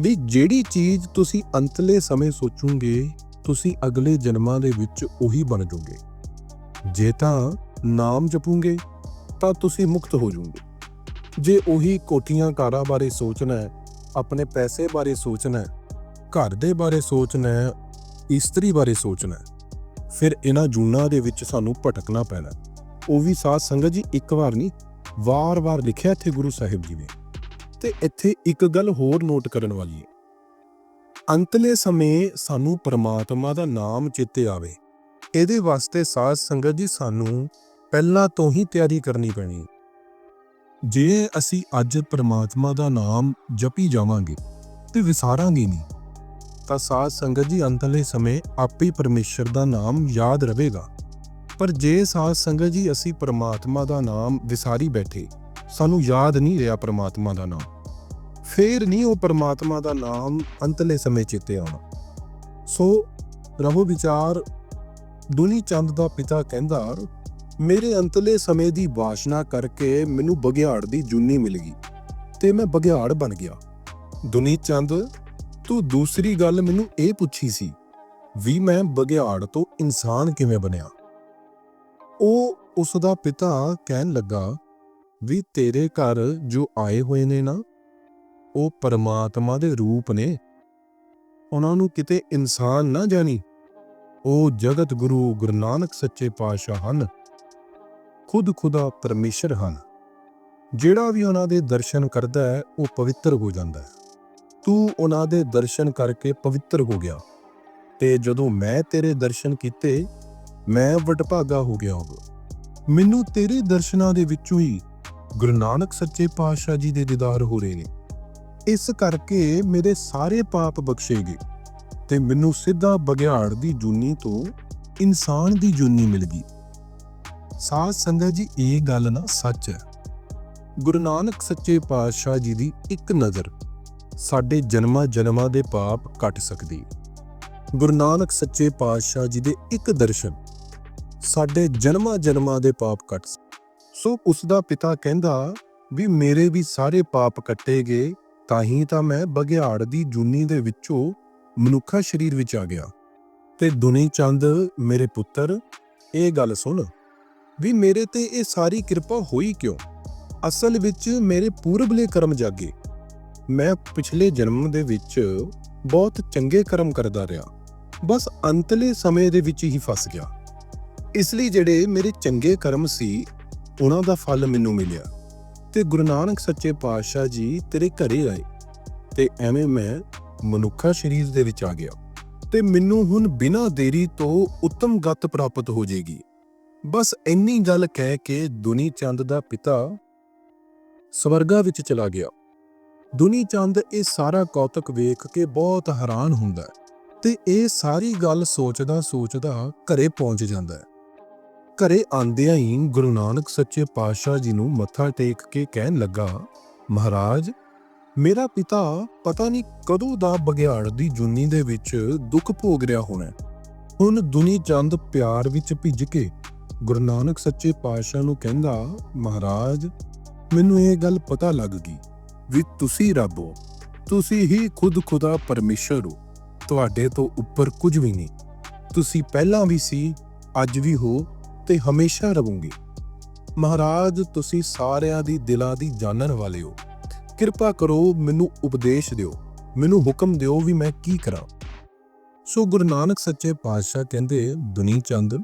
Speaker 1: ਵੀ ਜਿਹੜੀ ਚੀਜ਼ ਤੁਸੀਂ ਅੰਤਲੇ ਸਮੇਂ ਸੋਚੋਗੇ, ਤੁਸੀਂ ਅਗਲੇ ਜਨਮਾਂ ਦੇ ਵਿੱਚ ਉਹੀ ਬਣ ਜਾਓਗੇ ਜੇ ਤਾਂ ਨਾਮ ਜਪੋਗੇ, ਤਾਂ ਤੁਸੀਂ ਮੁਕਤ ਹੋ ਜਾਓਗੇ। ਜੇ ਉਹੀ ਕੋਠੀਆਂ ਕਾਰਾਂ ਬਾਰੇ ਸੋਚਣਾ ਹੈ, ਆਪਣੇ ਪੈਸੇ ਬਾਰੇ ਸੋਚਣਾ ਹੈ, ਘਰ ਦੇ ਬਾਰੇ ਸੋਚਣਾ ਹੈ, ਇਸਤਰੀ ਬਾਰੇ ਸੋਚਣਾ ਹੈ, ਫਿਰ ਇਹਨਾਂ ਜੂਨਾਂ ਦੇ ਵਿੱਚ ਸਾਨੂੰ ਭਟਕਣਾ ਪੈਣਾ ਉਹ ਵੀ ਸਾਧ ਸੰਗਤ ਜੀ, ਇੱਕ ਵਾਰ ਨਹੀਂ, ਵਾਰ-ਵਾਰ ਲਿਖਿਆ ਇੱਥੇ ਗੁਰੂ ਸਾਹਿਬ ਜੀ ਨੇ। ਤੇ ਇੱਥੇ ਇੱਕ ਗੱਲ ਹੋਰ ਨੋਟ ਕਰਨ ਵਾਲੀ ਹੈ। ਅੰਤਲੇ ਸਮੇਂ ਸਾਨੂੰ ਪਰਮਾਤਮਾ ਦਾ ਨਾਮ ਚੇਤੇ ਆਵੇ। ਇਹਦੇ ਵਾਸਤੇ ਸਾਧ ਸੰਗਤ ਜੀ ਸਾਨੂੰ ਪਹਿਲਾਂ ਤੋਂ ਹੀ ਤਿਆਰੀ ਕਰਨੀ ਪੈਣੀ। ਜੇ ਅਸੀਂ ਅੱਜ ਪ੍ਰਮਾਤਮਾ ਦਾ ਨਾਮ ਜਪੀ ਜਾਵਾਂਗੇ ਤੇ ਵਿਸਾਰਾਂਗੇ ਨਹੀਂ, ਤਾਂ ਸਾਧ ਸੰਗਤ ਜੀ ਅੰਤਲੇ ਸਮੇਂ ਆਪੇ ਹੀ ਪਰਮੇਸ਼ਰ ਦਾ ਨਾਮ ਯਾਦ ਰਹੇਗਾ। ਪਰ ਜੇ ਸਾਧ ਸੰਗਤ ਜੀ ਅਸੀਂ ਪ੍ਰਮਾਤਮਾ ਦਾ ਨਾਮ ਵਿਸਾਰੀ ਬੈਠੇ, ਸਾਨੂੰ ਯਾਦ ਨਹੀਂ ਰਿਹਾ ਪ੍ਰਮਾਤਮਾ ਦਾ ਨਾਮ। ਫੇਰ ਨਹੀਂ ਉਹ ਪ੍ਰਮਾਤਮਾ ਦਾ ਨਾਮ ਅੰਤਲੇ ਸਮੇਂ ਚੇਤੇ ਆਉਣਾ। ਸੋ ਰਹੋ ਵਿਚਾਰ ਦੁਨੀ ਚੰਦ ਦਾ ਪਿਤਾ ਕਹਿੰਦਾ ਮੇਰੇ ਅੰਤਲੇ ਸਮੇਂ ਦੀ ਵਾਸ਼ਨਾ ਕਰਕੇ ਮੈਨੂੰ ਬਗਿਆੜ ਦੀ ਜੁੰਨੀ ਮਿਲ ਗਈ ਤੇ ਮੈਂ ਬਗਿਆੜ ਬਣ ਗਿਆ। ਦੁਨੀ ਚੰਦ, ਤੂੰ ਦੂਸਰੀ ਗੱਲ ਮੈਨੂੰ ਇਹ ਪੁੱਛੀ ਸੀ ਵੀ ਮੈਂ ਬਗਿਆੜ ਤੋਂ ਇਨਸਾਨ ਕਿਵੇਂ ਬਣਿਆ? ਉਹ ਉਸ ਦਾ ਪਿਤਾ ਕਹਿਣ ਲੱਗਾ ਵੀ ਤੇਰੇ ਘਰ ਜੋ ਆਏ ਹੋਏ ਨੇ ਨਾ, ਉਹ ਪਰਮਾਤਮਾ ਦੇ ਰੂਪ ਨੇ। ਉਹਨਾਂ ਨੂੰ ਕਿਤੇ ਇਨਸਾਨ ਨਾ ਜਾਣੀ। ਉਹ ਜਗਤ ਗੁਰੂ ਗੁਰੂ ਨਾਨਕ ਸੱਚੇ ਪਾਤਸ਼ਾਹ ਹਨ। ਖੁਦ ਖੁਦਾ ਪਰਮੇਸ਼ਰ ਹਨ। ਜਿਹੜਾ ਵੀ ਉਹਨਾਂ ਦੇ ਦਰਸ਼ਨ ਕਰਦਾ ਹੈ, ਉਹ ਪਵਿੱਤਰ ਹੋ ਜਾਂਦਾ ਹੈ। ਤੂੰ ਉਹਨਾਂ ਦੇ ਦਰਸ਼ਨ ਕਰਕੇ ਪਵਿੱਤਰ ਹੋ ਗਿਆ। ਤੇ ਜਦੋਂ ਮੈਂ ਤੇਰੇ ਦਰਸ਼ਨ ਕੀਤੇ, ਮੈਂ ਵਡਭਾਗਾ ਹੋ ਗਿਆ ਹਾਂ। ਮੈਨੂੰ ਤੇਰੇ ਦਰਸ਼ਨਾਂ ਦੇ ਵਿੱਚੋਂ ਹੀ ਗੁਰੂ ਨਾਨਕ ਸੱਚੇ ਪਾਤਸ਼ਾਹ ਜੀ ਦੇ ਦੀਦਾਰ ਹੋ ਰਹੇ ਨੇ। ਇਸ ਕਰਕੇ ਮੇਰੇ ਸਾਰੇ ਪਾਪ ਬਖਸ਼ੇ ਗਏ ਤੇ ਮੈਨੂੰ ਸਿੱਧਾ ਬਗਿਆੜ ਦੀ ਜੂਨੀ ਤੋਂ ਇਨਸਾਨ ਦੀ ਜੂਨੀ ਮਿਲ ਗਈ। ਸਾਧ ਸੰਗਤ ਜੀ, ਇਹ ਗੱਲ ਨਾ ਸੱਚ ਹੈ। ਗੁਰੂ ਨਾਨਕ ਸੱਚੇ ਪਾਤਸ਼ਾਹ ਜੀ ਦੀ ਇੱਕ ਨਜ਼ਰ ਸਾਡੇ ਜਨਮਾਂ ਜਨਮਾਂ ਦੇ ਪਾਪ ਕੱਟ ਸਕਦੀ ਗੁਰੂ ਨਾਨਕ ਸੱਚੇ ਪਾਤਸ਼ਾਹ ਜੀ ਦੇ ਇੱਕ ਦਰਸ਼ਨ ਸਾਡੇ ਜਨਮਾਂ ਜਨਮਾਂ ਦੇ ਪਾਪ ਕੱਟ ਸੋ ਉਸ ਦਾ ਪਿਤਾ ਕਹਿੰਦਾ ਵੀ ਮੇਰੇ ਵੀ ਸਾਰੇ ਪਾਪ ਕੱਟੇ ਗਏ ਤਾਂ ਹੀ ਤਾਂ ਮੈਂ ਬਗਿਆੜ ਦੀ ਜੂਨੀ ਦੇ ਵਿੱਚੋਂ ਮਨੁੱਖਾ ਸਰੀਰ ਵਿੱਚ ਆ ਗਿਆ। ਤੇ ਦੁਨੀ ਚੰਦ ਮੇਰੇ ਪੁੱਤਰ, ਇਹ ਗੱਲ ਸੁਣ। ਵੀ ਮੇਰੇ ਤੇ ਇਹ ਸਾਰੀ ਕਿਰਪਾ ਹੋਈ ਕਿਉਂ? ਅਸਲ ਵਿੱਚ ਮੇਰੇ ਪੂਰਬਲੇ ਕਰਮ ਜਾਗੇ। ਮੈਂ ਪਿਛਲੇ ਜਨਮ ਦੇ ਵਿੱਚ ਬਹੁਤ ਚੰਗੇ ਕਰਮ ਕਰਦਾ ਰਿਹਾ। ਬਸ ਅੰਤਲੇ ਸਮੇਂ ਦੇ ਵਿੱਚ ਹੀ ਫਸ ਗਿਆ। ਇਸ ਲਈ ਜਿਹੜੇ ਮੇਰੇ ਚੰਗੇ ਕਰਮ ਸੀ, ਉਹਨਾਂ ਦਾ ਫਲ ਮੈਨੂੰ ਮਿਲਿਆ। ਤੇ ਗੁਰੂ ਨਾਨਕ ਸੱਚੇ ਪਾਤਸ਼ਾਹ ਜੀ ਤੇਰੇ ਘਰੇ ਆਏ। ਤੇ ਐਵੇਂ ਮੈਂ ਮਨੁੱਖਾ ਸਰੀਰ ਦੇ ਵਿੱਚ ਆ ਗਿਆ। ਤੇ ਮੈਨੂੰ ਹੁਣ ਬਿਨਾਂ ਦੇਰੀ ਤੋਂ ਉੱਤਮ ਗਤ ਪ੍ਰਾਪਤ ਹੋ ਜੇਗੀ ਬਸ ਇੰਨੀ ਗੱਲ ਕਹਿ ਕੇ ਦੁਨੀ ਚੰਦ ਦਾ ਪਿਤਾ ਸਵਰਗਾ ਵਿੱਚ ਚਲਾ ਗਿਆ। ਦੁਨੀ ਚੰਦ ਇਹ ਸਾਰਾ ਕੌਤਕ ਵੇਖ ਕੇ ਬਹੁਤ ਹੈਰਾਨ ਹੁੰਦਾ ਹੈ ਤੇ ਇਹ ਸਾਰੀ ਗੱਲ ਸੋਚਦਾ ਸੋਚਦਾ ਘਰੇ ਪਹੁੰਚ ਜਾਂਦਾ ਹੈ। ਘਰੇ ਆਂਦਿਆਂ ਹੀ ਗੁਰੂ ਨਾਨਕ ਸੱਚੇ ਪਾਤਸ਼ਾਹ ਜੀ ਨੂੰ ਮੱਥਾ ਟੇਕ ਕੇ ਕਹਿਣ ਲੱਗਾ, ਮਹਾਰਾਜ, ਮੇਰਾ ਪਿਤਾ ਪਤਾ ਨਹੀਂ ਕਦੋਂ ਦਾ ਬਗਿਆੜ ਦੀ ਜੁਨੀ ਦੇ ਵਿੱਚ ਦੁੱਖ ਭੋਗ ਰਿਹਾ ਹੋਣਾ ਹੁਣ ਦੁਨੀ ਚੰਦ ਪਿਆਰ ਵਿੱਚ ਭਿੱਜ ਕੇ ਗੁਰੂ ਨਾਨਕ ਸੱਚੇ ਪਾਤਸ਼ਾਹ ਨੂੰ ਕਹਿੰਦਾ, ਮਹਾਰਾਜ, ਮੈਨੂੰ ਇਹ ਗੱਲ ਪਤਾ ਲੱਗ ਗਈ ਵੀ ਤੁਸੀਂ ਰੱਬ ਹੋ। ਤੁਸੀਂ ਹੀ ਖੁਦ ਖੁਦਾ ਪਰਮੇਸ਼ਰ ਹੋ। ਤੁਹਾਡੇ ਤੋਂ ਉੱਪਰ ਕੁਝ ਵੀ ਨਹੀਂ। ਤੁਸੀਂ ਪਹਿਲਾਂ ਵੀ ਸੀ, ਅੱਜ ਵੀ ਹੋ ਤੇ ਹਮੇਸ਼ਾ ਰਹੋਗੇ। ਮਹਾਰਾਜ, ਤੁਸੀਂ ਸਾਰਿਆਂ ਦੀ ਦਿਲਾਂ ਦੀ ਜਾਣਨ ਵਾਲੇ ਹੋ। ਕਿਰਪਾ ਕਰੋ, ਮੈਨੂੰ ਉਪਦੇਸ਼ ਦਿਓ। ਮੈਨੂੰ ਹੁਕਮ ਦਿਓ ਵੀ ਮੈਂ ਕੀ ਕਰਾਂ। ਸੋ ਗੁਰੂ ਨਾਨਕ ਸੱਚੇ ਪਾਤਸ਼ਾਹ ਕਹਿੰਦੇ ਦੁਨੀ ਚੰਦ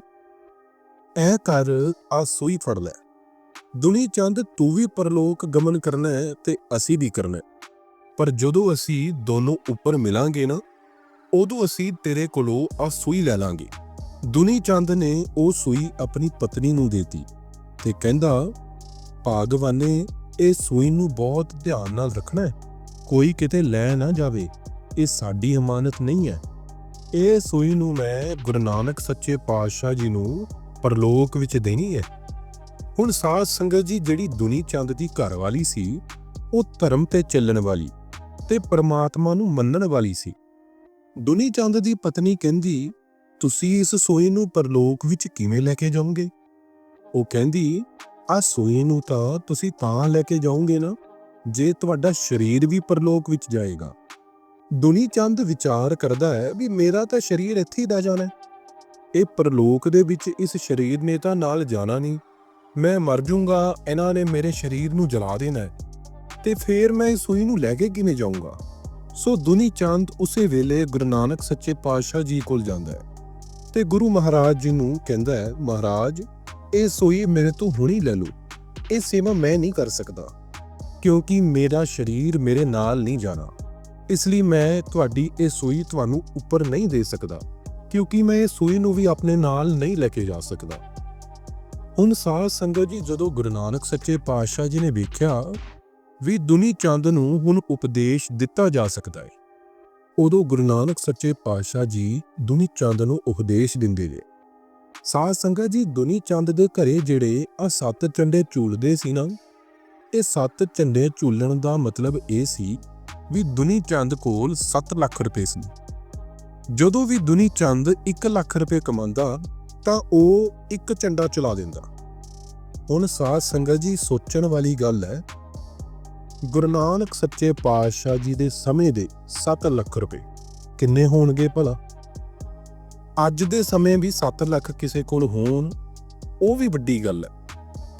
Speaker 1: ਐ ਕਰ, ਆ ਸੂਈ ਫੜ ਲੈ। ਦੁਨੀ ਚੰਦ, ਤੂੰ ਵੀ ਪਰਲੋਕ ਗਮਨ ਕਰਨਾ ਹੈ ਤੇ ਅਸੀਂ ਵੀ ਕਰਨਾ ਪਰ ਜਦੋਂ ਅਸੀਂ ਦੋਨੋਂ ਉੱਪਰ ਮਿਲਾਂਗੇ ਨਾ, ਉਦੋਂ ਅਸੀਂ ਤੇਰੇ ਕੋਲੋਂ ਆ ਸੂਈ ਲੈ ਲਾਂਗੇ। ਦੁਨੀ ਚੰਦ ਨੇ ਉਹ ਸੂਈ ਆਪਣੀ ਪਤਨੀ ਨੂੰ ਦੇਤੀ ਤੇ ਕਹਿੰਦਾ, ਭਾਗਵਾਨੇ, ਇਹ ਸੂਈ ਨੂੰ ਬਹੁਤ ਧਿਆਨ ਨਾਲ ਰੱਖਣਾ ਹੈ। ਕੋਈ ਕਿਤੇ ਲੈ ਨਾ ਜਾਵੇ। ਇਹ ਸਾਡੀ ਅਮਾਨਤ ਨਹੀਂ ਹੈ। ਇਹ ਸੂਈ ਨੂੰ ਮੈਂ ਗੁਰੂ ਨਾਨਕ ਸੱਚੇ ਪਾਤਸ਼ਾਹ ਜੀ ਨੂੰ ਪਰਲੋਕ ਵਿੱਚ ਦੇਣੀ ਹੈ। ਹੁਣ ਸਾਧ ਸੰਗਤ ਜੀ ਜਿਹੜੀ ਦੁਨੀ ਚੰਦ ਦੀ ਘਰ ਵਾਲੀ ਸੀ, ਉਹ ਧਰਮ ਤੇ ਚੱਲਣ ਵਾਲੀ ਤੇ ਪਰਮਾਤਮਾ ਨੂੰ ਮੰਨਣ ਵਾਲੀ ਸੀ। ਦੁਨੀ ਚੰਦ ਦੀ ਪਤਨੀ ਕਹਿੰਦੀ, ਤੁਸੀਂ ਇਸ ਸੋਈ ਨੂੰ ਪਰਲੋਕ ਵਿੱਚ ਕਿਵੇਂ ਲੈ ਕੇ ਜਾਓਗੇ? ਉਹ ਕਹਿੰਦੀ, ਆ ਸੂਈ ਨੂੰ ਤਾਂ ਤੁਸੀਂ ਤਾਂ ਲੈ ਕੇ ਜਾਓਗੇ ਨਾ, ਜੇ ਤੁਹਾਡਾ ਸਰੀਰ ਵੀ ਪਰਲੋਕ ਵਿੱਚ ਜਾਏਗਾ। ਦੁਨੀ ਚੰਦ ਵਿਚਾਰ ਕਰਦਾ ਹੈ ਵੀ ਮੇਰਾ ਤਾਂ ਸਰੀਰ ਇੱਥੇ ਹੀ ਰਹਿ ਜਾਣਾ ਹੈ। ਇਹ ਪਰਲੋਕ ਦੇ ਵਿੱਚ ਇਸ ਸਰੀਰ ਨੇ ਤਾਂ ਨਾਲ ਜਾਣਾ ਨਹੀਂ। ਮੈਂ ਮਰ ਜਾਊਂਗਾ ਇਹਨਾਂ ਨੇ ਮੇਰੇ ਸਰੀਰ ਨੂੰ ਜਲਾ ਦੇਣਾ ਹੈ। ਤੇ ਫੇਰ ਮੈਂ ਇਸ ਸੂਈ ਨੂੰ ਲੈ ਕੇ ਕਿਵੇਂ ਜਾਊਂਗਾ? ਸੋ ਦੁਨੀ ਚੰਦ ਉਸੇ ਵੇਲੇ ਗੁਰੂ ਨਾਨਕ ਸੱਚੇ ਪਾਤਸ਼ਾਹ ਜੀ ਕੋਲ ਜਾਂਦਾ ਹੈ। ਤੇ ਗੁਰੂ ਮਹਾਰਾਜ ਜੀ ਨੂੰ ਕਹਿੰਦਾ ਹੈ, ਮਹਾਰਾਜ, ਇਹ ਸੂਈ ਮੇਰੇ ਤੋਂ ਹੁਣੀ ਲੈ ਲਓ। ਇਹ ਸੇਵਾ ਮੈਂ ਨਹੀਂ ਕਰ ਸਕਦਾ, ਕਿਉਂਕਿ ਮੇਰਾ ਸਰੀਰ ਮੇਰੇ ਨਾਲ ਨਹੀਂ ਜਾਣਾ। ਇਸ ਲਈ ਮੈਂ ਤੁਹਾਡੀ ਇਹ ਸੂਈ ਤੁਹਾਨੂੰ ਉੱਪਰ ਨਹੀਂ ਦੇ ਸਕਦਾ। ਕਿਉਂਕਿ ਮੈਂ ਇਹ ਸੂਈ ਨੂੰ ਵੀ ਆਪਣੇ ਨਾਲ ਨਹੀਂ ਲੈ ਕੇ ਜਾ ਸਕਦਾ। ਹੁਣ ਸਾਧ ਸੰਗਤ ਜੀ, ਜਦੋਂ ਗੁਰੂ ਨਾਨਕ ਸੱਚੇ ਪਾਤਸ਼ਾਹ ਜੀ ਨੇ ਵੇਖਿਆ ਵੀ ਦੁਨੀ ਚੰਦ ਨੂੰ ਹੁਣ ਉਪਦੇਸ਼ ਦਿੱਤਾ ਜਾ ਸਕਦਾ ਹੈ ਉਦੋਂ ਗੁਰੂ ਨਾਨਕ ਸੱਚੇ ਪਾਤਸ਼ਾਹ ਜੀ ਦੁਨੀ ਚੰਦ ਨੂੰ ਉਪਦੇਸ਼ ਦਿੰਦੇ ਨੇ ਸਾਧ ਸੰਗਤ ਜੀ, ਦੁਨੀ ਚੰਦ ਦੇ ਘਰੇ ਜਿਹੜੇ ਆ ਸੱਤ ਝੰਡੇ ਝੂਲਦੇ ਸੀ ਨਾ, ਇਹ ਸੱਤ ਝੰਡੇ ਝੂਲਣ ਦਾ ਮਤਲਬ ਇਹ ਸੀ ਵੀ ਦੁਨੀ ਚੰਦ ਕੋਲ 7 ਲੱਖ ਰੁਪਏ ਸੀ। ਜਦੋਂ ਵੀ ਦੁਨੀ ਚੰਦ 1 ਲੱਖ ਰੁਪਏ ਕਮਾਉਂਦਾ, ਤਾਂ ਉਹ ਇੱਕ ਝੰਡਾ ਚਲਾ ਦਿੰਦਾ। ਹੁਣ ਸਾਧ ਸੰਗਤ ਜੀ, ਸੋਚਣ ਵਾਲੀ ਗੱਲ ਹੈ, ਗੁਰੂ ਨਾਨਕ ਸੱਚੇ ਪਾਤਸ਼ਾਹ ਜੀ ਦੇ ਸਮੇਂ ਦੇ 7 ਲੱਖ ਰੁਪਏ ਕਿੰਨੇ ਹੋਣਗੇ ਭਲਾ? ਅੱਜ ਦੇ ਸਮੇਂ ਵੀ 7 ਲੱਖ ਕਿਸੇ ਕੋਲ ਹੋਣ, ਉਹ ਵੀ ਵੱਡੀ ਗੱਲ ਹੈ।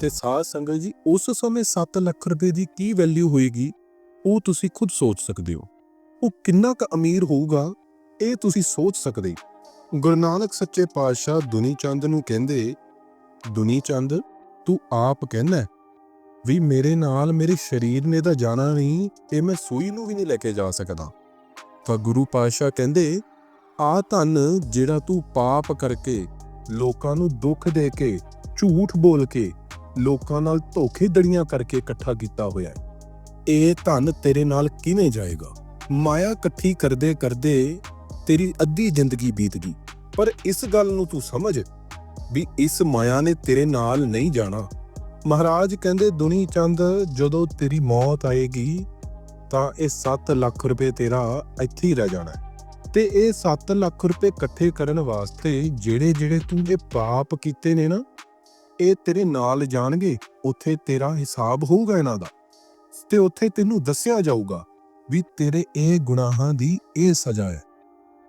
Speaker 1: ਤੇ ਸਾਧ ਸੰਗਤ ਜੀ, ਉਸ ਸਮੇਂ 7 ਲੱਖ ਰੁਪਏ ਦੀ ਕੀ ਵੈਲਿਊ ਹੋਏਗੀ, ਉਹ ਤੁਸੀਂ ਖੁਦ ਸੋਚ ਸਕਦੇ ਹੋ। ਉਹ ਕਿੰਨਾ ਕੁ ਅਮੀਰ ਹੋਊਗਾ ਇਹ ਤੁਸੀਂ ਸੋਚ ਸਕਦੇ ਗੁਰੂ ਨਾਨਕ ਸੱਚੇ ਪਾਤਸ਼ਾਹ ਦੁਨੀ ਚੰਦ ਨੂੰ ਕਹਿੰਦੇ ਦੁਨੀ ਚੰਦ ਤੂੰ ਆਪ ਕਹਿਣਾ ਵੀ ਮੇਰੇ ਨਾਲ ਮੇਰੇ ਸਰੀਰ ਨੇ ਤਾਂ ਜਾਣਾ ਨਹੀਂ ਇਹ ਮੈਂ ਸੂਈ ਨੂੰ ਵੀ ਨਹੀਂ ਲੈ ਕੇ ਜਾ ਸਕਦਾ। ਤਾਂ ਗੁਰੂ ਪਾਤਸ਼ਾਹ ਕਹਿੰਦੇ, ਆ ਧਨ ਜਿਹੜਾ ਤੂੰ ਪਾਪ ਕਰਕੇ, ਲੋਕਾਂ ਨੂੰ ਦੁੱਖ ਦੇ ਕੇ, ਝੂਠ ਬੋਲ ਕੇ, ਲੋਕਾਂ ਨਾਲ ਧੋਖੇਧੜੀਆਂ ਕਰਕੇ ਇਕੱਠਾ ਕੀਤਾ ਹੋਇਆ ਹੈ। ਇਹ ਧਨ ਤੇਰੇ ਨਾਲ ਕਿਵੇਂ ਜਾਏਗਾ? ਮਾਇਆ ਇਕੱਠੀ ਕਰਦੇ ਕਰਦੇ ਤੇਰੀ ਅੱਧੀ ਜ਼ਿੰਦਗੀ ਬੀਤ ਗਈ। ਪਰ ਇਸ ਗੱਲ ਨੂੰ ਤੂੰ ਸਮਝ ਵੀ ਇਸ ਮਾਇਆ ਨੇ ਤੇਰੇ ਨਾਲ ਨਹੀਂ ਜਾਣਾ। ਮਹਾਰਾਜ ਕਹਿੰਦੇ, ਦੁਨੀ ਚੰਦ, ਜਦੋਂ ਤੇਰੀ ਮੌਤ ਆਏਗੀ, ਤਾਂ ਇਹ 7 ਲੱਖ ਰੁਪਏ ਤੇਰਾ ਇੱਥੇ ਹੀ ਰਹਿ ਜਾਣਾ ਤੇ ਇਹ 7 ਲੱਖ ਰੁਪਏ ਇਕੱਠੇ ਕਰਨ ਵਾਸਤੇ ਜਿਹੜੇ ਜਿਹੜੇ ਤੂੰ ਇਹ ਪਾਪ ਕੀਤੇ ਨੇ ਨਾ, ਇਹ ਤੇਰੇ ਨਾਲ ਜਾਣਗੇ। ਉੱਥੇ ਤੇਰਾ ਹਿਸਾਬ ਹੋਊਗਾ ਇਹਨਾਂ ਦਾ। ਤੇ ਉੱਥੇ ਤੈਨੂੰ ਦੱਸਿਆ ਜਾਊਗਾ ਵੀ ਤੇਰੇ ਇਹ ਗੁਨਾਹਾਂ ਦੀ ਇਹ ਸਜ਼ਾ ਹੈ।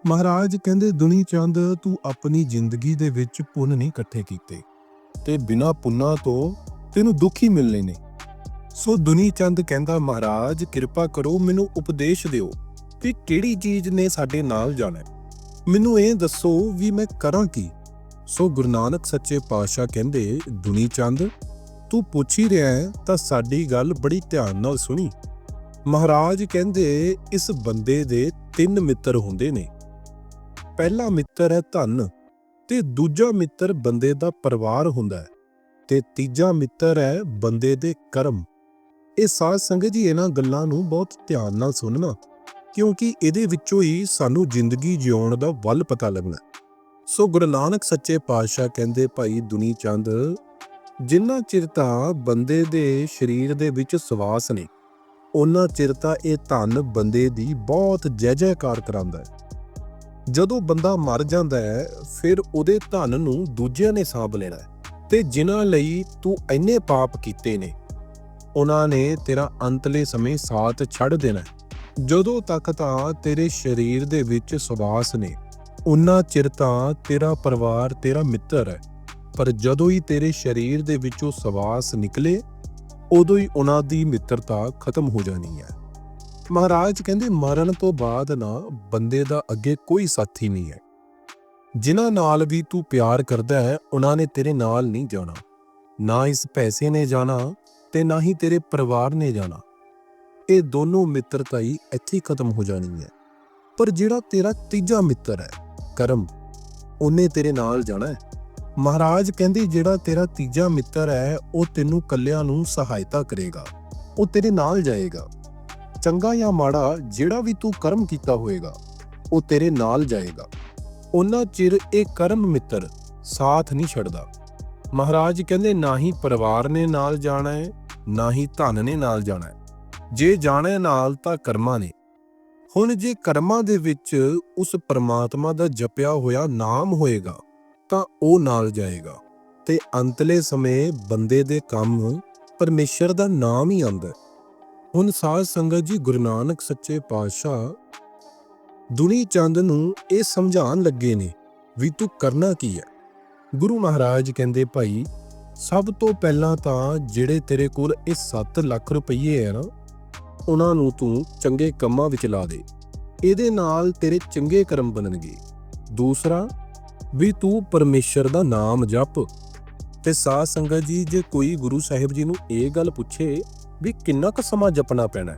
Speaker 1: ਮਹਾਰਾਜ ਕਹਿੰਦੇ, ਦੁਨੀ ਚੰਦ, ਤੂੰ ਆਪਣੀ ਜ਼ਿੰਦਗੀ ਦੇ ਵਿੱਚ ਪੁੰਨ ਨਹੀਂ ਇਕੱਠੇ ਕੀਤੇ। ਤੇ ਬਿਨਾ ਪੁੰਨਾਂ ਤੋਂ ਤੈਨੂੰ ਦੁੱਖ ਹੀ ਮਿਲਨੇ ਨੇ। ਸੋ ਦੁਨੀ ਚੰਦ ਕਹਿੰਦਾ, ਮਹਾਰਾਜ, ਕਿਰਪਾ ਕਰੋ, ਮੈਨੂੰ ਉਪਦੇਸ਼ ਦਿਓ ਕਿ ਕਿਹੜੀ ਚੀਜ਼ ਨੇ ਸਾਡੇ ਨਾਲ ਜਾਣਾ ਮੈਨੂੰ ਇਹ ਦੱਸੋ ਵੀ ਮੈਂ ਕਰਾਂ ਕੀ? ਸੋ ਗੁਰੂ ਨਾਨਕ ਸੱਚੇ ਪਾਤਸ਼ਾਹ ਕਹਿੰਦੇ, ਦੁਨੀ ਚੰਦ, ਤੂੰ ਪੁੱਛ ਹੀ ਰਿਹਾ ਹੈ, ਤਾਂ ਸਾਡੀ ਗੱਲ ਬੜੀ ਧਿਆਨ ਨਾਲ ਸੁਣੀ। ਮਹਾਰਾਜ ਕਹਿੰਦੇ, ਇਸ ਬੰਦੇ ਦੇ ਤਿੰਨ ਮਿੱਤਰ ਹੁੰਦੇ ਨੇ। ਪਹਿਲਾ ਮਿੱਤਰ ਹੈ ਧਨ ਤੇ ਦੂਜਾ ਮਿੱਤਰ ਬੰਦੇ ਦਾ ਪਰਿਵਾਰ ਹੁੰਦਾ ਹੈ ਤੇ ਤੀਜਾ ਮਿੱਤਰ ਹੈ ਬੰਦੇ ਦੇ ਕਰਮ। ਇਹ ਸਾਧ ਸੰਗਤ ਜੀ ਇਹਨਾਂ ਗੱਲਾਂ ਨੂੰ ਬਹੁਤ ਧਿਆਨ ਨਾਲ ਸੁਣਨਾ, ਕਿਉਂਕਿ ਇਹਦੇ ਵਿੱਚੋਂ ਹੀ ਸਾਨੂੰ ਜ਼ਿੰਦਗੀ ਜਿਉਣ ਦਾ ਵੱਲ ਪਤਾ ਲੱਗਣਾ। ਸੋ ਗੁਰੂ ਨਾਨਕ ਸੱਚੇ ਪਾਤਸ਼ਾਹ ਕਹਿੰਦੇ, ਭਾਈ ਦੁਨੀ ਚੰਦ ਜਿੰਨਾ ਚਿਰ ਤਾਂ ਬੰਦੇ ਦੇ ਸਰੀਰ ਦੇ ਵਿੱਚ ਸਵਾਸ ਨੇ ਉਹਨਾਂ ਚਿਰ ਤਾਂ ਇਹ ਧਨ ਬੰਦੇ ਦੀ ਬਹੁਤ ਜੈ ਜੈਕਾਰ ਕਰਾਂਦਾ ਹੈ। ਜਦੋਂ ਬੰਦਾ ਮਰ ਜਾਂਦਾ ਹੈ, ਫਿਰ ਉਹਦੇ ਧਨ ਨੂੰ ਦੂਜਿਆਂ ਨੇ ਸਾਂਭ ਲੈਣਾ ਹੈ ਤੇ ਜਿਨ੍ਹਾਂ ਲਈ ਤੂੰ ਇੰਨੇ ਪਾਪ ਕੀਤੇ ਨੇ, ਉਹਨਾਂ ਨੇ ਤੇਰਾ ਅੰਤਲੇ ਸਮੇਂ ਸਾਥ ਛੱਡ ਦੇਣਾ ਜਦੋਂ ਤੱਕ ਤਾਂ ਤੇਰੇ ਸਰੀਰ ਦੇ ਵਿੱਚ ਸੁਵਾਸ ਨੇ ਉਨਾ ਚਿਰ ਤਾਂ ਤੇਰਾ ਪਰਿਵਾਰ ਤੇਰਾ ਮਿੱਤਰ ਹੈ। ਪਰ ਜਦੋਂ ਹੀ ਤੇਰੇ ਸਰੀਰ ਦੇ ਵਿੱਚੋਂ ਸਵਾਸ ਨਿਕਲੇ, ਉਦੋਂ ਹੀ ਉਹਨਾਂ ਦੀ ਮਿੱਤਰਤਾ ਖਤਮ ਹੋ ਜਾਣੀ ਹੈ। ਮਹਾਰਾਜ ਕਹਿੰਦੇ, ਮਰਨ ਤੋਂ ਬਾਅਦ ਨਾ ਬੰਦੇ ਦਾ ਅੱਗੇ ਕੋਈ ਸਾਥੀ ਨਹੀਂ ਹੈ। ਜਿਨ੍ਹਾਂ ਨਾਲ ਵੀ ਤੂੰ ਪਿਆਰ ਕਰਦਾ ਹੈ, ਉਹਨਾਂ ਨੇ ਤੇਰੇ ਨਾਲ ਨਹੀਂ ਜਾਣਾ। ਨਾ ਇਸ ਪੈਸੇ ਨੇ ਜਾਣਾ ਤੇ ਨਾ ਹੀ ਤੇਰੇ ਪਰਿਵਾਰ ਨੇ ਜਾਣਾ। ਇਹ ਦੋਨੋਂ ਮਿੱਤਰਤਾ ਹੀ ਇੱਥੇ ਖਤਮ ਹੋ ਜਾਣੀ ਹੈ। ਪਰ ਜਿਹੜਾ ਤੇਰਾ ਤੀਜਾ ਮਿੱਤਰ ਹੈ, ਕਰਮ, ਉਹਨੇ ਤੇਰੇ ਨਾਲ ਜਾਣਾ ਹੈ। ਮਹਾਰਾਜ ਕਹਿੰਦੇ, ਜਿਹੜਾ ਤੇਰਾ ਤੀਜਾ ਮਿੱਤਰ ਹੈ, ਉਹ ਤੈਨੂੰ ਕੱਲਿਆਂ ਨੂੰ ਸਹਾਇਤਾ ਕਰੇਗਾ। ਉਹ ਤੇਰੇ ਨਾਲ ਜਾਏਗਾ। ਚੰਗਾ ਜਾਂ ਮਾੜਾ ਜਿਹੜਾ ਵੀ ਤੂੰ ਕਰਮ ਕੀਤਾ ਹੋਏਗਾ, ਉਹ ਤੇਰੇ ਨਾਲ ਜਾਏਗਾ। ਉਹਨਾਂ ਚਿਰ ਇਹ ਕਰਮ ਮਿੱਤਰ ਸਾਥ ਨਹੀਂ ਛੱਡਦਾ। ਮਹਾਰਾਜ ਕਹਿੰਦੇ, ਨਾ ਹੀ ਪਰਿਵਾਰ ਨੇ ਨਾਲ ਜਾਣਾ ਹੈ ਨਾ ਹੀ ਧਨ ਨੇ ਨਾਲ ਜਾਣਾ ਹੈ ਜੇ ਜਾਣਾ ਨਾਲ ਤਾਂ ਕਰਮਾਂ ਨੇ। ਹੁਣ ਜੇ ਕਰਮਾਂ ਦੇ ਵਿੱਚ ਉਸ ਪਰਮਾਤਮਾ ਦਾ ਜਪਿਆ ਹੋਇਆ ਨਾਮ ਹੋਏਗਾ, ਤਾਂ ਉਹ ਨਾਲ ਜਾਏਗਾ। ਤੇ ਅੰਤਲੇ ਸਮੇਂ ਬੰਦੇ ਦੇ ਕੰਮ ਪਰਮੇਸ਼ਰ ਦਾ ਨਾਮ ਹੀ ਆਉਂਦਾ ਹੁਣ ਸਾਧ ਸੰਗਤ ਜੀ ਗੁਰੂ ਨਾਨਕ ਸੱਚੇ ਪਾਤਸ਼ਾਹ ਦੁਨੀ ਚੰਦ ਨੂੰ ਇਹ ਸਮਝਾਉਣ ਲੱਗੇ ਨੇ ਵੀ ਤੂੰ ਕਰਨਾ ਕੀ ਹੈ? ਗੁਰੂ ਮਹਾਰਾਜ ਕਹਿੰਦੇ, ਭਾਈ, ਸਭ ਤੋਂ ਪਹਿਲਾਂ ਤਾਂ ਜਿਹੜੇ ਤੇਰੇ ਕੋਲ ਇਹ 7 ਲੱਖ ਰੁਪਏ ਆ ਨਾ, ਉਹਨਾਂ ਨੂੰ ਤੂੰ ਚੰਗੇ ਕੰਮਾਂ ਵਿੱਚ ਲਾ ਦੇ। ਇਹਦੇ ਨਾਲ ਤੇਰੇ ਚੰਗੇ ਕਰਮ ਬਣਨਗੇ। ਦੂਸਰਾ, ਵੀ ਤੂੰ ਪਰਮੇਸ਼ਰ ਦਾ ਨਾਮ ਜਪ। ਤੇ ਸਾਧ ਸੰਗਤ ਜੀ, ਜੇ ਕੋਈ ਗੁਰੂ ਸਾਹਿਬ ਜੀ ਨੂੰ ਇਹ ਗੱਲ ਪੁੱਛੇ ਵੀ ਕਿੰਨਾ ਕੁ ਸਮਾਂ ਜਪਣਾ ਪੈਣਾ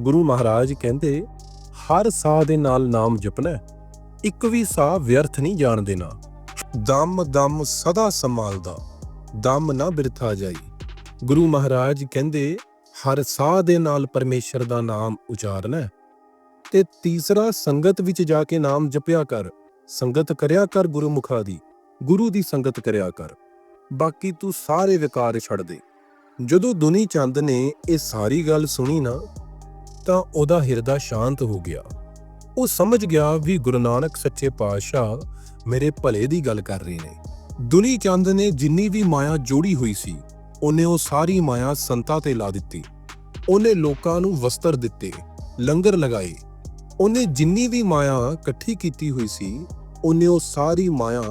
Speaker 1: ਗੁਰੂ ਮਹਾਰਾਜ ਕਹਿੰਦੇ, ਹਰ ਸਾਹ ਦੇ ਨਾਲ ਨਾਮ ਜਪਣਾ ਇੱਕ ਵੀ ਸਾਹ ਵਿਅਰਥ ਨਹੀਂ ਜਾਣ ਦੇਣਾ। ਦਮ ਦਮ ਸਦਾ ਸੰਭਾਲਦਾ, ਦਮ ਨਾ ਬਿਰਥਾ ਜਾਈ। ਗੁਰੂ ਮਹਾਰਾਜ ਕਹਿੰਦੇ, ਹਰ ਸਾਹ ਦੇ ਨਾਲ ਪਰਮੇਸ਼ਰ ਦਾ ਨਾਮ ਉਚਾਰਨਾ ਤੇ ਤੀਸਰਾ ਸੰਗਤ ਵਿੱਚ ਜਾ ਕੇ ਨਾਮ ਜਪਿਆ ਕਰ। ਸੰਗਤ ਕਰਿਆ ਕਰ ਗੁਰਮੁਖਾ ਦੀ, ਗੁਰੂ ਦੀ ਸੰਗਤ ਕਰਿਆ ਕਰ। ਬਾਕੀ ਤੂੰ ਸਾਰੇ ਵਿਕਾਰ ਛੱਡ ਦੇ। ਜਦੋਂ ਦੁਨੀ ਚੰਦ ਨੇ ਇਹ ਸਾਰੀ ਗੱਲ ਸੁਣੀ ਨਾ, ਤਾਂ ਉਹਦਾ ਹਿਰਦਾ ਸ਼ਾਂਤ ਹੋ ਗਿਆ। ਉਹ ਸਮਝ ਗਿਆ ਵੀ ਗੁਰੂ ਨਾਨਕ ਸੱਚੇ ਪਾਤਸ਼ਾਹ ਮੇਰੇ ਭਲੇ ਦੀ ਗੱਲ ਕਰ ਰਹੇ ਨੇ। ਦੁਨੀ ਚੰਦ ਨੇ ਜਿੰਨੀ ਵੀ ਮਾਇਆ ਜੋੜੀ ਹੋਈ ਸੀ, ਉਹਨੇ ਉਹ ਸਾਰੀ ਮਾਇਆ ਸੰਤਾਂ ਤੇ ਲਾ ਦਿੱਤੀ। ਉਹਨੇ ਲੋਕਾਂ ਨੂੰ ਵਸਤਰ ਦਿੱਤੇ, ਲੰਗਰ ਲਗਾਏ। ਉਹਨੇ ਜਿੰਨੀ ਵੀ ਮਾਇਆ ਇਕੱਠੀ ਕੀਤੀ ਹੋਈ ਸੀ, ਉਹਨੇ ਉਹ ਸਾਰੀ ਮਾਇਆ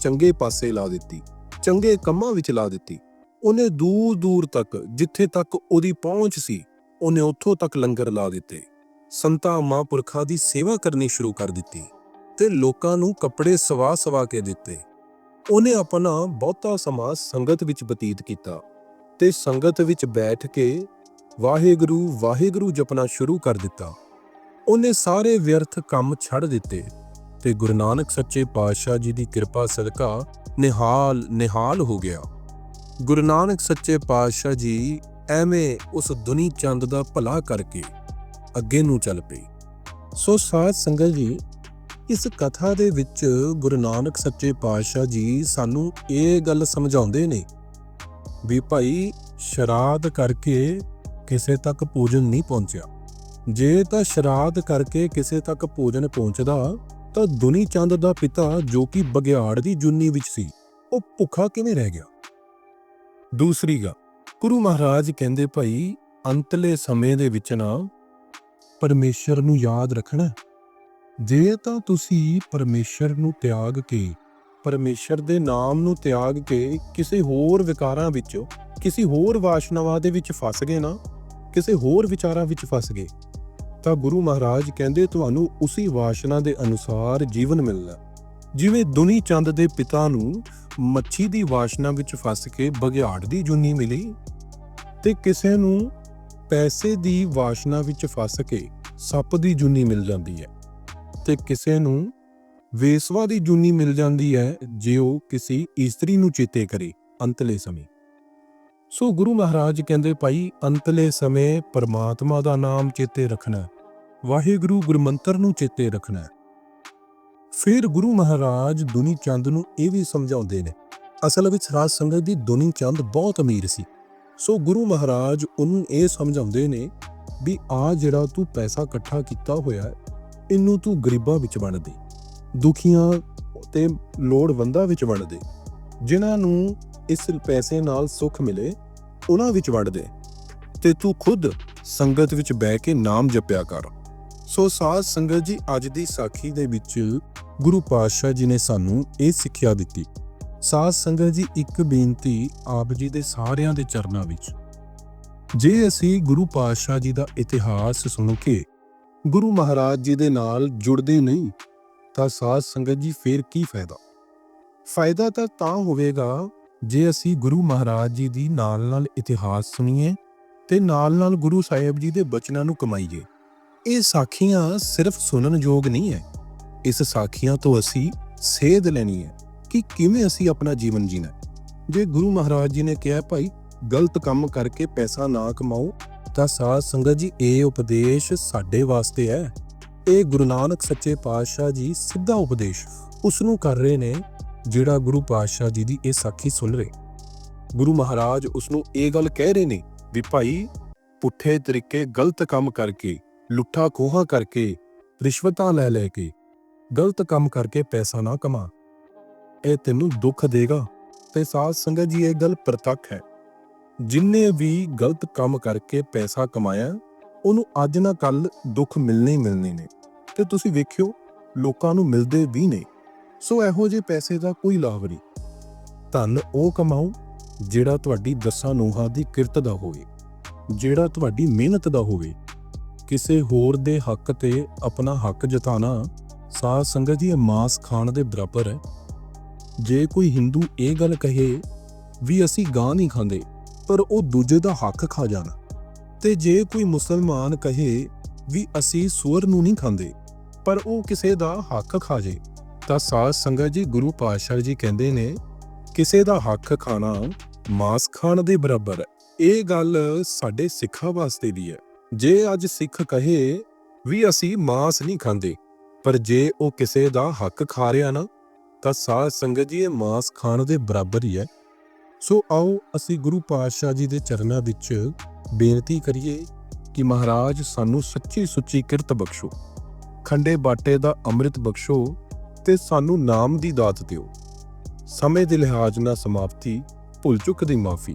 Speaker 1: ਚੰਗੇ ਪਾਸੇ ਲਾ ਦਿੱਤੀ, ਚੰਗੇ ਕੰਮਾਂ ਵਿੱਚ ਲਾ ਦਿੱਤੀ। ਉਹਨੇ ਦੂਰ ਦੂਰ ਤੱਕ, ਜਿੱਥੇ ਤੱਕ ਉਹਦੀ ਪਹੁੰਚ ਸੀ, ਉਹਨੇ ਉੱਥੋਂ ਤੱਕ ਲੰਗਰ ਲਾ ਦਿੱਤੇ। ਸੰਤਾਂ ਮਹਾਂਪੁਰਖਾਂ ਦੀ ਸੇਵਾ ਕਰਨੀ ਸ਼ੁਰੂ ਕਰ ਦਿੱਤੀ ਤੇ ਲੋਕਾਂ ਨੂੰ ਕੱਪੜੇ ਸਵਾ ਸਵਾ ਕੇ ਦਿੱਤੇ। ਉਹਨੇ ਆਪਣਾ ਬਹੁਤਾ ਸਮਾਂ ਸੰਗਤ ਵਿੱਚ ਬਤੀਤ ਕੀਤਾ ਤੇ ਸੰਗਤ ਵਿੱਚ ਬੈਠ ਕੇ ਵਾਹਿਗੁਰੂ ਵਾਹਿਗੁਰੂ ਜਪਣਾ ਸ਼ੁਰੂ ਕਰ ਦਿੱਤਾ। ਉਹਨੇ ਸਾਰੇ ਵਿਅਰਥ ਕੰਮ ਛੱਡ ਦਿੱਤੇ ਤੇ ਗੁਰੂ ਨਾਨਕ ਸੱਚੇ ਪਾਤਸ਼ਾਹ ਜੀ ਦੀ ਕਿਰਪਾ ਸਦਕਾ ਨਿਹਾਲ ਨਿਹਾਲ ਹੋ ਗਿਆ। ਗੁਰੂ ਨਾਨਕ ਸੱਚੇ ਪਾਤਸ਼ਾਹ ਜੀ ਐਵੇਂ ਉਸ ਦੁਨੀ ਚੰਦ ਦਾ ਭਲਾ ਕਰਕੇ ਅੱਗੇ ਨੂੰ ਚੱਲ ਪਈ ਸੋ ਸਾਧ ਸੰਗਤ ਜੀ, ਇਸ ਕਥਾ ਦੇ ਵਿੱਚ ਗੁਰੂ ਨਾਨਕ ਸੱਚੇ ਪਾਤਸ਼ਾਹ ਜੀ ਸਾਨੂੰ ਇਹ ਗੱਲ ਸਮਝਾਉਂਦੇ ਨੇ ਵੀ ਭਾਈ ਸ਼ਰਾਧ ਕਰਕੇ ਕਿਸੇ ਤੱਕ ਭੋਜਨ ਨਹੀਂ ਪਹੁੰਚਿਆ। ਜੇ ਤਾਂ ਸ਼ਰਾਧ ਕਰਕੇ ਕਿਸੇ ਤੱਕ ਭੋਜਨ ਪਹੁੰਚਦਾ, ਤਾਂ ਦੁਨੀ ਚੰਦ ਦਾ ਪਿਤਾ ਜੋ ਕਿ ਬਗਿਆੜ ਦੀ ਜੁੰਨੀ ਵਿੱਚ ਸੀ, ਉਹ ਭੁੱਖਾ ਕਿਵੇਂ ਰਹਿ ਗਿਆ? ਦੂਸਰੀ ਗੱਲ, ਗੁਰੂ ਮਹਾਰਾਜ ਕਹਿੰਦੇ ਭਾਈ, ਅੰਤਲੇ ਸਮੇਂ ਦੇ ਵਿੱਚ ਨਾ ਪਰਮੇਸ਼ਰ ਨੂੰ ਯਾਦ ਰੱਖਣਾ ਜੇ ਤਾਂ ਤੁਸੀਂ ਪਰਮੇਸ਼ਰ ਨੂੰ ਤਿਆਗ ਕੇ, ਪਰਮੇਸ਼ਰ ਦੇ ਨਾਮ ਨੂੰ ਤਿਆਗ ਕੇ ਕਿਸੇ ਹੋਰ ਵਿਕਾਰਾਂ ਵਿੱਚ, ਕਿਸੇ ਹੋਰ ਵਾਸ਼ਨਾਵਾਂ ਦੇ ਵਿੱਚ ਫਸ ਗਏ ਨਾ, ਕਿਸੇ ਹੋਰ ਵਿਚਾਰਾਂ ਵਿੱਚ ਫਸ ਗਏ, ਤਾਂ ਗੁਰੂ ਮਹਾਰਾਜ ਕਹਿੰਦੇ ਤੁਹਾਨੂੰ ਉਸੇ ਵਾਸ਼ਨਾ ਦੇ ਅਨੁਸਾਰ ਜੀਵਨ ਮਿਲਣਾ ਜਿਵੇਂ ਦੁਨੀ ਚੰਦ ਦੇ ਪਿਤਾ ਨੂੰ ਮੱਛੀ ਦੀ ਵਾਸ਼ਨਾ ਵਿੱਚ ਫਸ ਕੇ ਬਗਿਆੜ ਦੀ ਜੁਨੀ ਮਿਲੀ ਤੇ ਕਿਸੇ ਨੂੰ ਪੈਸੇ ਦੀ ਵਾਸ਼ਨਾ ਵਿੱਚ ਫਸ ਕੇ ਸੱਪ ਦੀ ਜੁਨੀ ਮਿਲ ਜਾਂਦੀ ਹੈ ਤੇ ਕਿਸੇ ਨੂੰ ਵੇਸਵਾ ਦੀ ਜੁਨੀ ਮਿਲ ਜਾਂਦੀ ਹੈ ਜੇ ਉਹ ਕਿਸੇ ਇਸਤਰੀ ਨੂੰ ਚੇਤੇ ਕਰੇ ਅੰਤਲੇ ਸਮੇਂ। ਸੋ ਗੁਰੂ ਮਹਾਰਾਜ ਕਹਿੰਦੇ, ਭਾਈ, ਅੰਤਲੇ ਸਮੇਂ ਪਰਮਾਤਮਾ ਦਾ ਨਾਮ ਚੇਤੇ ਰੱਖਣਾ, ਵਾਹਿਗੁਰੂ ਗੁਰਮੰਤਰ ਨੂੰ ਚੇਤੇ ਰੱਖਣਾ ਫਿਰ ਗੁਰੂ ਮਹਾਰਾਜ ਦੁਨੀ ਚੰਦ ਨੂੰ ਇਹ ਵੀ ਸਮਝਾਉਂਦੇ ਨੇ, ਅਸਲ ਵਿੱਚ ਰਾਜ ਸੰਗਤ ਦੀ ਦੁਨੀ ਚੰਦ ਬਹੁਤ ਅਮੀਰ ਸੀ। ਸੋ ਗੁਰੂ ਮਹਾਰਾਜ ਉਹਨੂੰ ਇਹ ਸਮਝਾਉਂਦੇ ਨੇ ਵੀ ਆ ਜਿਹੜਾ ਤੂੰ ਪੈਸਾ ਇਕੱਠਾ ਕੀਤਾ ਹੋਇਆ ਇਹਨੂੰ ਤੂੰ ਗਰੀਬਾਂ ਵਿੱਚ ਵੰਡ ਦੇ, ਦੁਖੀਆਂ ਤੇ ਲੋੜਵੰਦਾਂ ਵਿੱਚ ਵੰਡ ਦੇ, ਜਿਨ੍ਹਾਂ ਨੂੰ ਇਸ ਪੈਸੇ ਨਾਲ ਸੁੱਖ ਮਿਲੇ, ਉਹਨਾਂ ਵਿੱਚ ਵੰਡ ਦੇ ਤੇ ਤੂੰ ਖੁਦ ਸੰਗਤ ਵਿੱਚ ਬਹਿ ਕੇ ਨਾਮ ਜਪਿਆ ਕਰ। ਸੋ ਸਾਧ ਸੰਗਤ ਜੀ, ਅੱਜ ਦੀ ਸਾਖੀ ਦੇ ਵਿੱਚ ਗੁਰੂ ਪਾਤਸ਼ਾਹ ਜੀ ਨੇ ਸਾਨੂੰ ਇਹ ਸਿੱਖਿਆ ਦਿੱਤੀ। ਸਾਧ ਸੰਗਤ ਜੀ, ਇੱਕ ਬੇਨਤੀ ਆਪ ਜੀ ਦੇ ਸਾਰਿਆਂ ਦੇ ਚਰਨਾਂ ਵਿੱਚ। ਜੇ ਅਸੀਂ ਗੁਰੂ ਪਾਤਸ਼ਾਹ ਜੀ ਦਾ ਇਤਿਹਾਸ ਸੁਣ ਕੇ ਗੁਰੂ ਮਹਾਰਾਜ ਜੀ ਦੇ ਨਾਲ ਜੁੜਦੇ ਨਹੀਂ, ਤਾਂ ਸਾਧ ਸੰਗਤ ਜੀ ਫੇਰ ਕੀ ਫਾਇਦਾ? ਫਾਇਦਾ ਤਾਂ ਤਾਂ ਹੋਵੇਗਾ ਜੇ ਅਸੀਂ ਗੁਰੂ ਮਹਾਰਾਜ ਜੀ ਦੀ ਨਾਲ-ਨਾਲ ਇਤਿਹਾਸ ਸੁਣੀਏ ਤੇ ਨਾਲ-ਨਾਲ ਗੁਰੂ ਸਾਹਿਬ ਜੀ ਦੇ ਬਚਨਾਂ ਨੂੰ ਕਮਾਈਏ। ਇਹ ਸਾਖੀਆਂ ਸਿਰਫ ਸੁਣਨ ਯੋਗ ਨਹੀਂ ਹੈ। ਇਸ ਸਾਖੀਆਂ ਤੋਂ ਅਸੀਂ ਸੇਧ ਲੈਣੀ ਹੈ ਕਿ ਕਿਵੇਂ ਅਸੀਂ ਆਪਣਾ ਜੀਵਨ ਜੀਣਾ ਹੈ। ਜੇ ਗੁਰੂ ਮਹਾਰਾਜ ਜੀ ਨੇ ਕਿਹਾ, ਭਾਈ, ਗਲਤ ਕੰਮ ਕਰਕੇ ਪੈਸਾ ਨਾ ਕਮਾਓ, ਤਾਂ ਸਾਧ ਸੰਗਤ ਜੀ, ਇਹ ਉਪਦੇਸ਼ ਸਾਡੇ ਵਾਸਤੇ ਹੈ। ਇਹ ਗੁਰੂ ਨਾਨਕ ਸੱਚੇ ਪਾਤਸ਼ਾਹ ਜੀ ਸਿੱਧਾ ਉਪਦੇਸ਼ ਉਸ ਨੂੰ ਕਰ ਰਹੇ ਨੇ, ਜਿਹੜਾ ਗੁਰੂ ਪਾਤਸ਼ਾਹ ਜੀ ਦੀ ਇਹ ਸਾਖੀ ਸੁਣ ਰਹੇ। ਗੁਰੂ ਮਹਾਰਾਜ ਉਸ ਨੂੰ ਇਹ ਗੱਲ ਕਹਿ ਰਹੇ ਨੇ ਵੀ, ਭਾਈ, ਪੁੱਠੇ ਤਰੀਕੇ ਗਲਤ ਕੰਮ ਕਰਕੇ ਲੁੱਟਾ ਖੋਹਾ ਕਰਕੇ ਰਿਸ਼ਵਤਾਂ ਲੈ ਲੈ ਕੇ ਗਲਤ ਕੰਮ ਕਰਕੇ ਪੈਸਾ ਨਾ ਕਮਾ। ਇਹ ਤੈਨੂੰ ਦੁੱਖ ਦੇਗਾ ਤੇ ਸਾਧ ਸੰਗਤ ਜੀ ਇਹ ਗੱਲ ਪ੍ਰਤੱਖ ਹੈ। ਜਿਨਨੇ ਵੀ ਗਲਤ ਕੰਮ ਕਰਕੇ ਪੈਸਾ ਕਮਾਇਆ, ਉਹਨੂੰ ਅੱਜ ਨਾ ਕੱਲ ਦੁੱਖ ਮਿਲਣੇ ਹੀ ਮਿਲਣੇ ਨੇ। ਤੇ ਤੁਸੀਂ ਵੇਖਿਓ, ਲੋਕਾਂ ਨੂੰ ਮਿਲਦੇ ਵੀ ਨੇ। ਸੋ ਇਹੋ ਜਿਹੇ ਪੈਸੇ ਦਾ ਕੋਈ ਲਾਭ ਨਹੀਂ। ਧਨ ਉਹ ਕਮਾਓ, ਜਿਹੜਾ ਤੁਹਾਡੀ ਦਸਾਂ ਨੂੰਹਾਂ ਦੀ ਕਿਰਤ ਦਾ ਹੋਵੇ, ਜਿਹੜਾ ਤੁਹਾਡੀ ਮਿਹਨਤ ਦਾ ਹੋਵੇ। ਕਿਸੇ ਹੋਰ ਦੇ ਹੱਕ ਤੇ ਆਪਣਾ ਹੱਕ ਜਤਾਣਾ ਸਾਧ ਸੰਗਤ ਜੀ ਮਾਸ ਖਾਣ ਦੇ ਬਰਾਬਰ ਹੈ। ਜੇ ਕੋਈ ਹਿੰਦੂ ਇਹ ਗੱਲ ਕਹੇ ਵੀ ਅਸੀਂ ਗਾਂ ਨਹੀਂ ਖਾਂਦੇ, ਪਰ ਉਹ ਦੂਜੇ ਦਾ ਹੱਕ ਖਾ ਜਾਣ ਤੇ ਜੇ ਕੋਈ ਮੁਸਲਮਾਨ ਕਹੇ ਵੀ ਅਸੀਂ ਸੂਰ ਨੂੰ ਨਹੀਂ ਖਾਂਦੇ, ਪਰ ਉਹ ਕਿਸੇ ਦਾ ਹੱਕ ਖਾ ਜੇ, ਤਾਂ ਸਾਧ ਸੰਗਤ ਜੀ ਗੁਰੂ ਪਾਤਸ਼ਾਹ ਜੀ ਕਹਿੰਦੇ ਨੇ, ਕਿਸੇ ਦਾ ਹੱਕ ਖਾਣਾ ਮਾਸ ਖਾਣ ਦੇ ਬਰਾਬਰ ਹੈ। ਇਹ ਗੱਲ ਸਾਡੇ ਸਿੱਖਾਂ ਵਾਸਤੇ ਵੀ ਹੈ। ਜੇ ਅੱਜ ਸਿੱਖ ਕਹੇ ਵੀ ਅਸੀਂ ਮਾਸ ਨਹੀਂ ਖਾਂਦੇ, ਪਰ ਜੇ ਉਹ ਕਿਸੇ ਦਾ ਹੱਕ ਖਾ ਰਿਹਾ ਨਾ, ਤਾਂ ਸਾਧ ਸੰਗਤ ਜੀ ਇਹ ਮਾਸ ਖਾਣ ਦੇ ਬਰਾਬਰ ਹੀ ਹੈ। ਸੋ ਆਓ ਅਸੀਂ ਗੁਰੂ ਪਾਤਸ਼ਾਹ ਜੀ ਦੇ ਚਰਨਾਂ ਵਿੱਚ ਬੇਨਤੀ ਕਰੀਏ ਕਿ ਮਹਾਰਾਜ ਸਾਨੂੰ ਸੱਚੀ ਸੁੱਚੀ ਕਿਰਤ ਬਖਸ਼ੋ, ਖੰਡੇ ਬਾਟੇ ਦਾ ਅੰਮ੍ਰਿਤ ਬਖਸ਼ੋ ਤੇ ਸਾਨੂੰ ਨਾਮ ਦੀ ਦਾਤ ਦਿਓ। ਸਮੇਂ ਦੇ ਲਿਹਾਜ਼ ਨਾਲ ਸਮਾਪਤੀ, ਭੁੱਲ ਚੁੱਕ ਦੀ ਮਾਫੀ।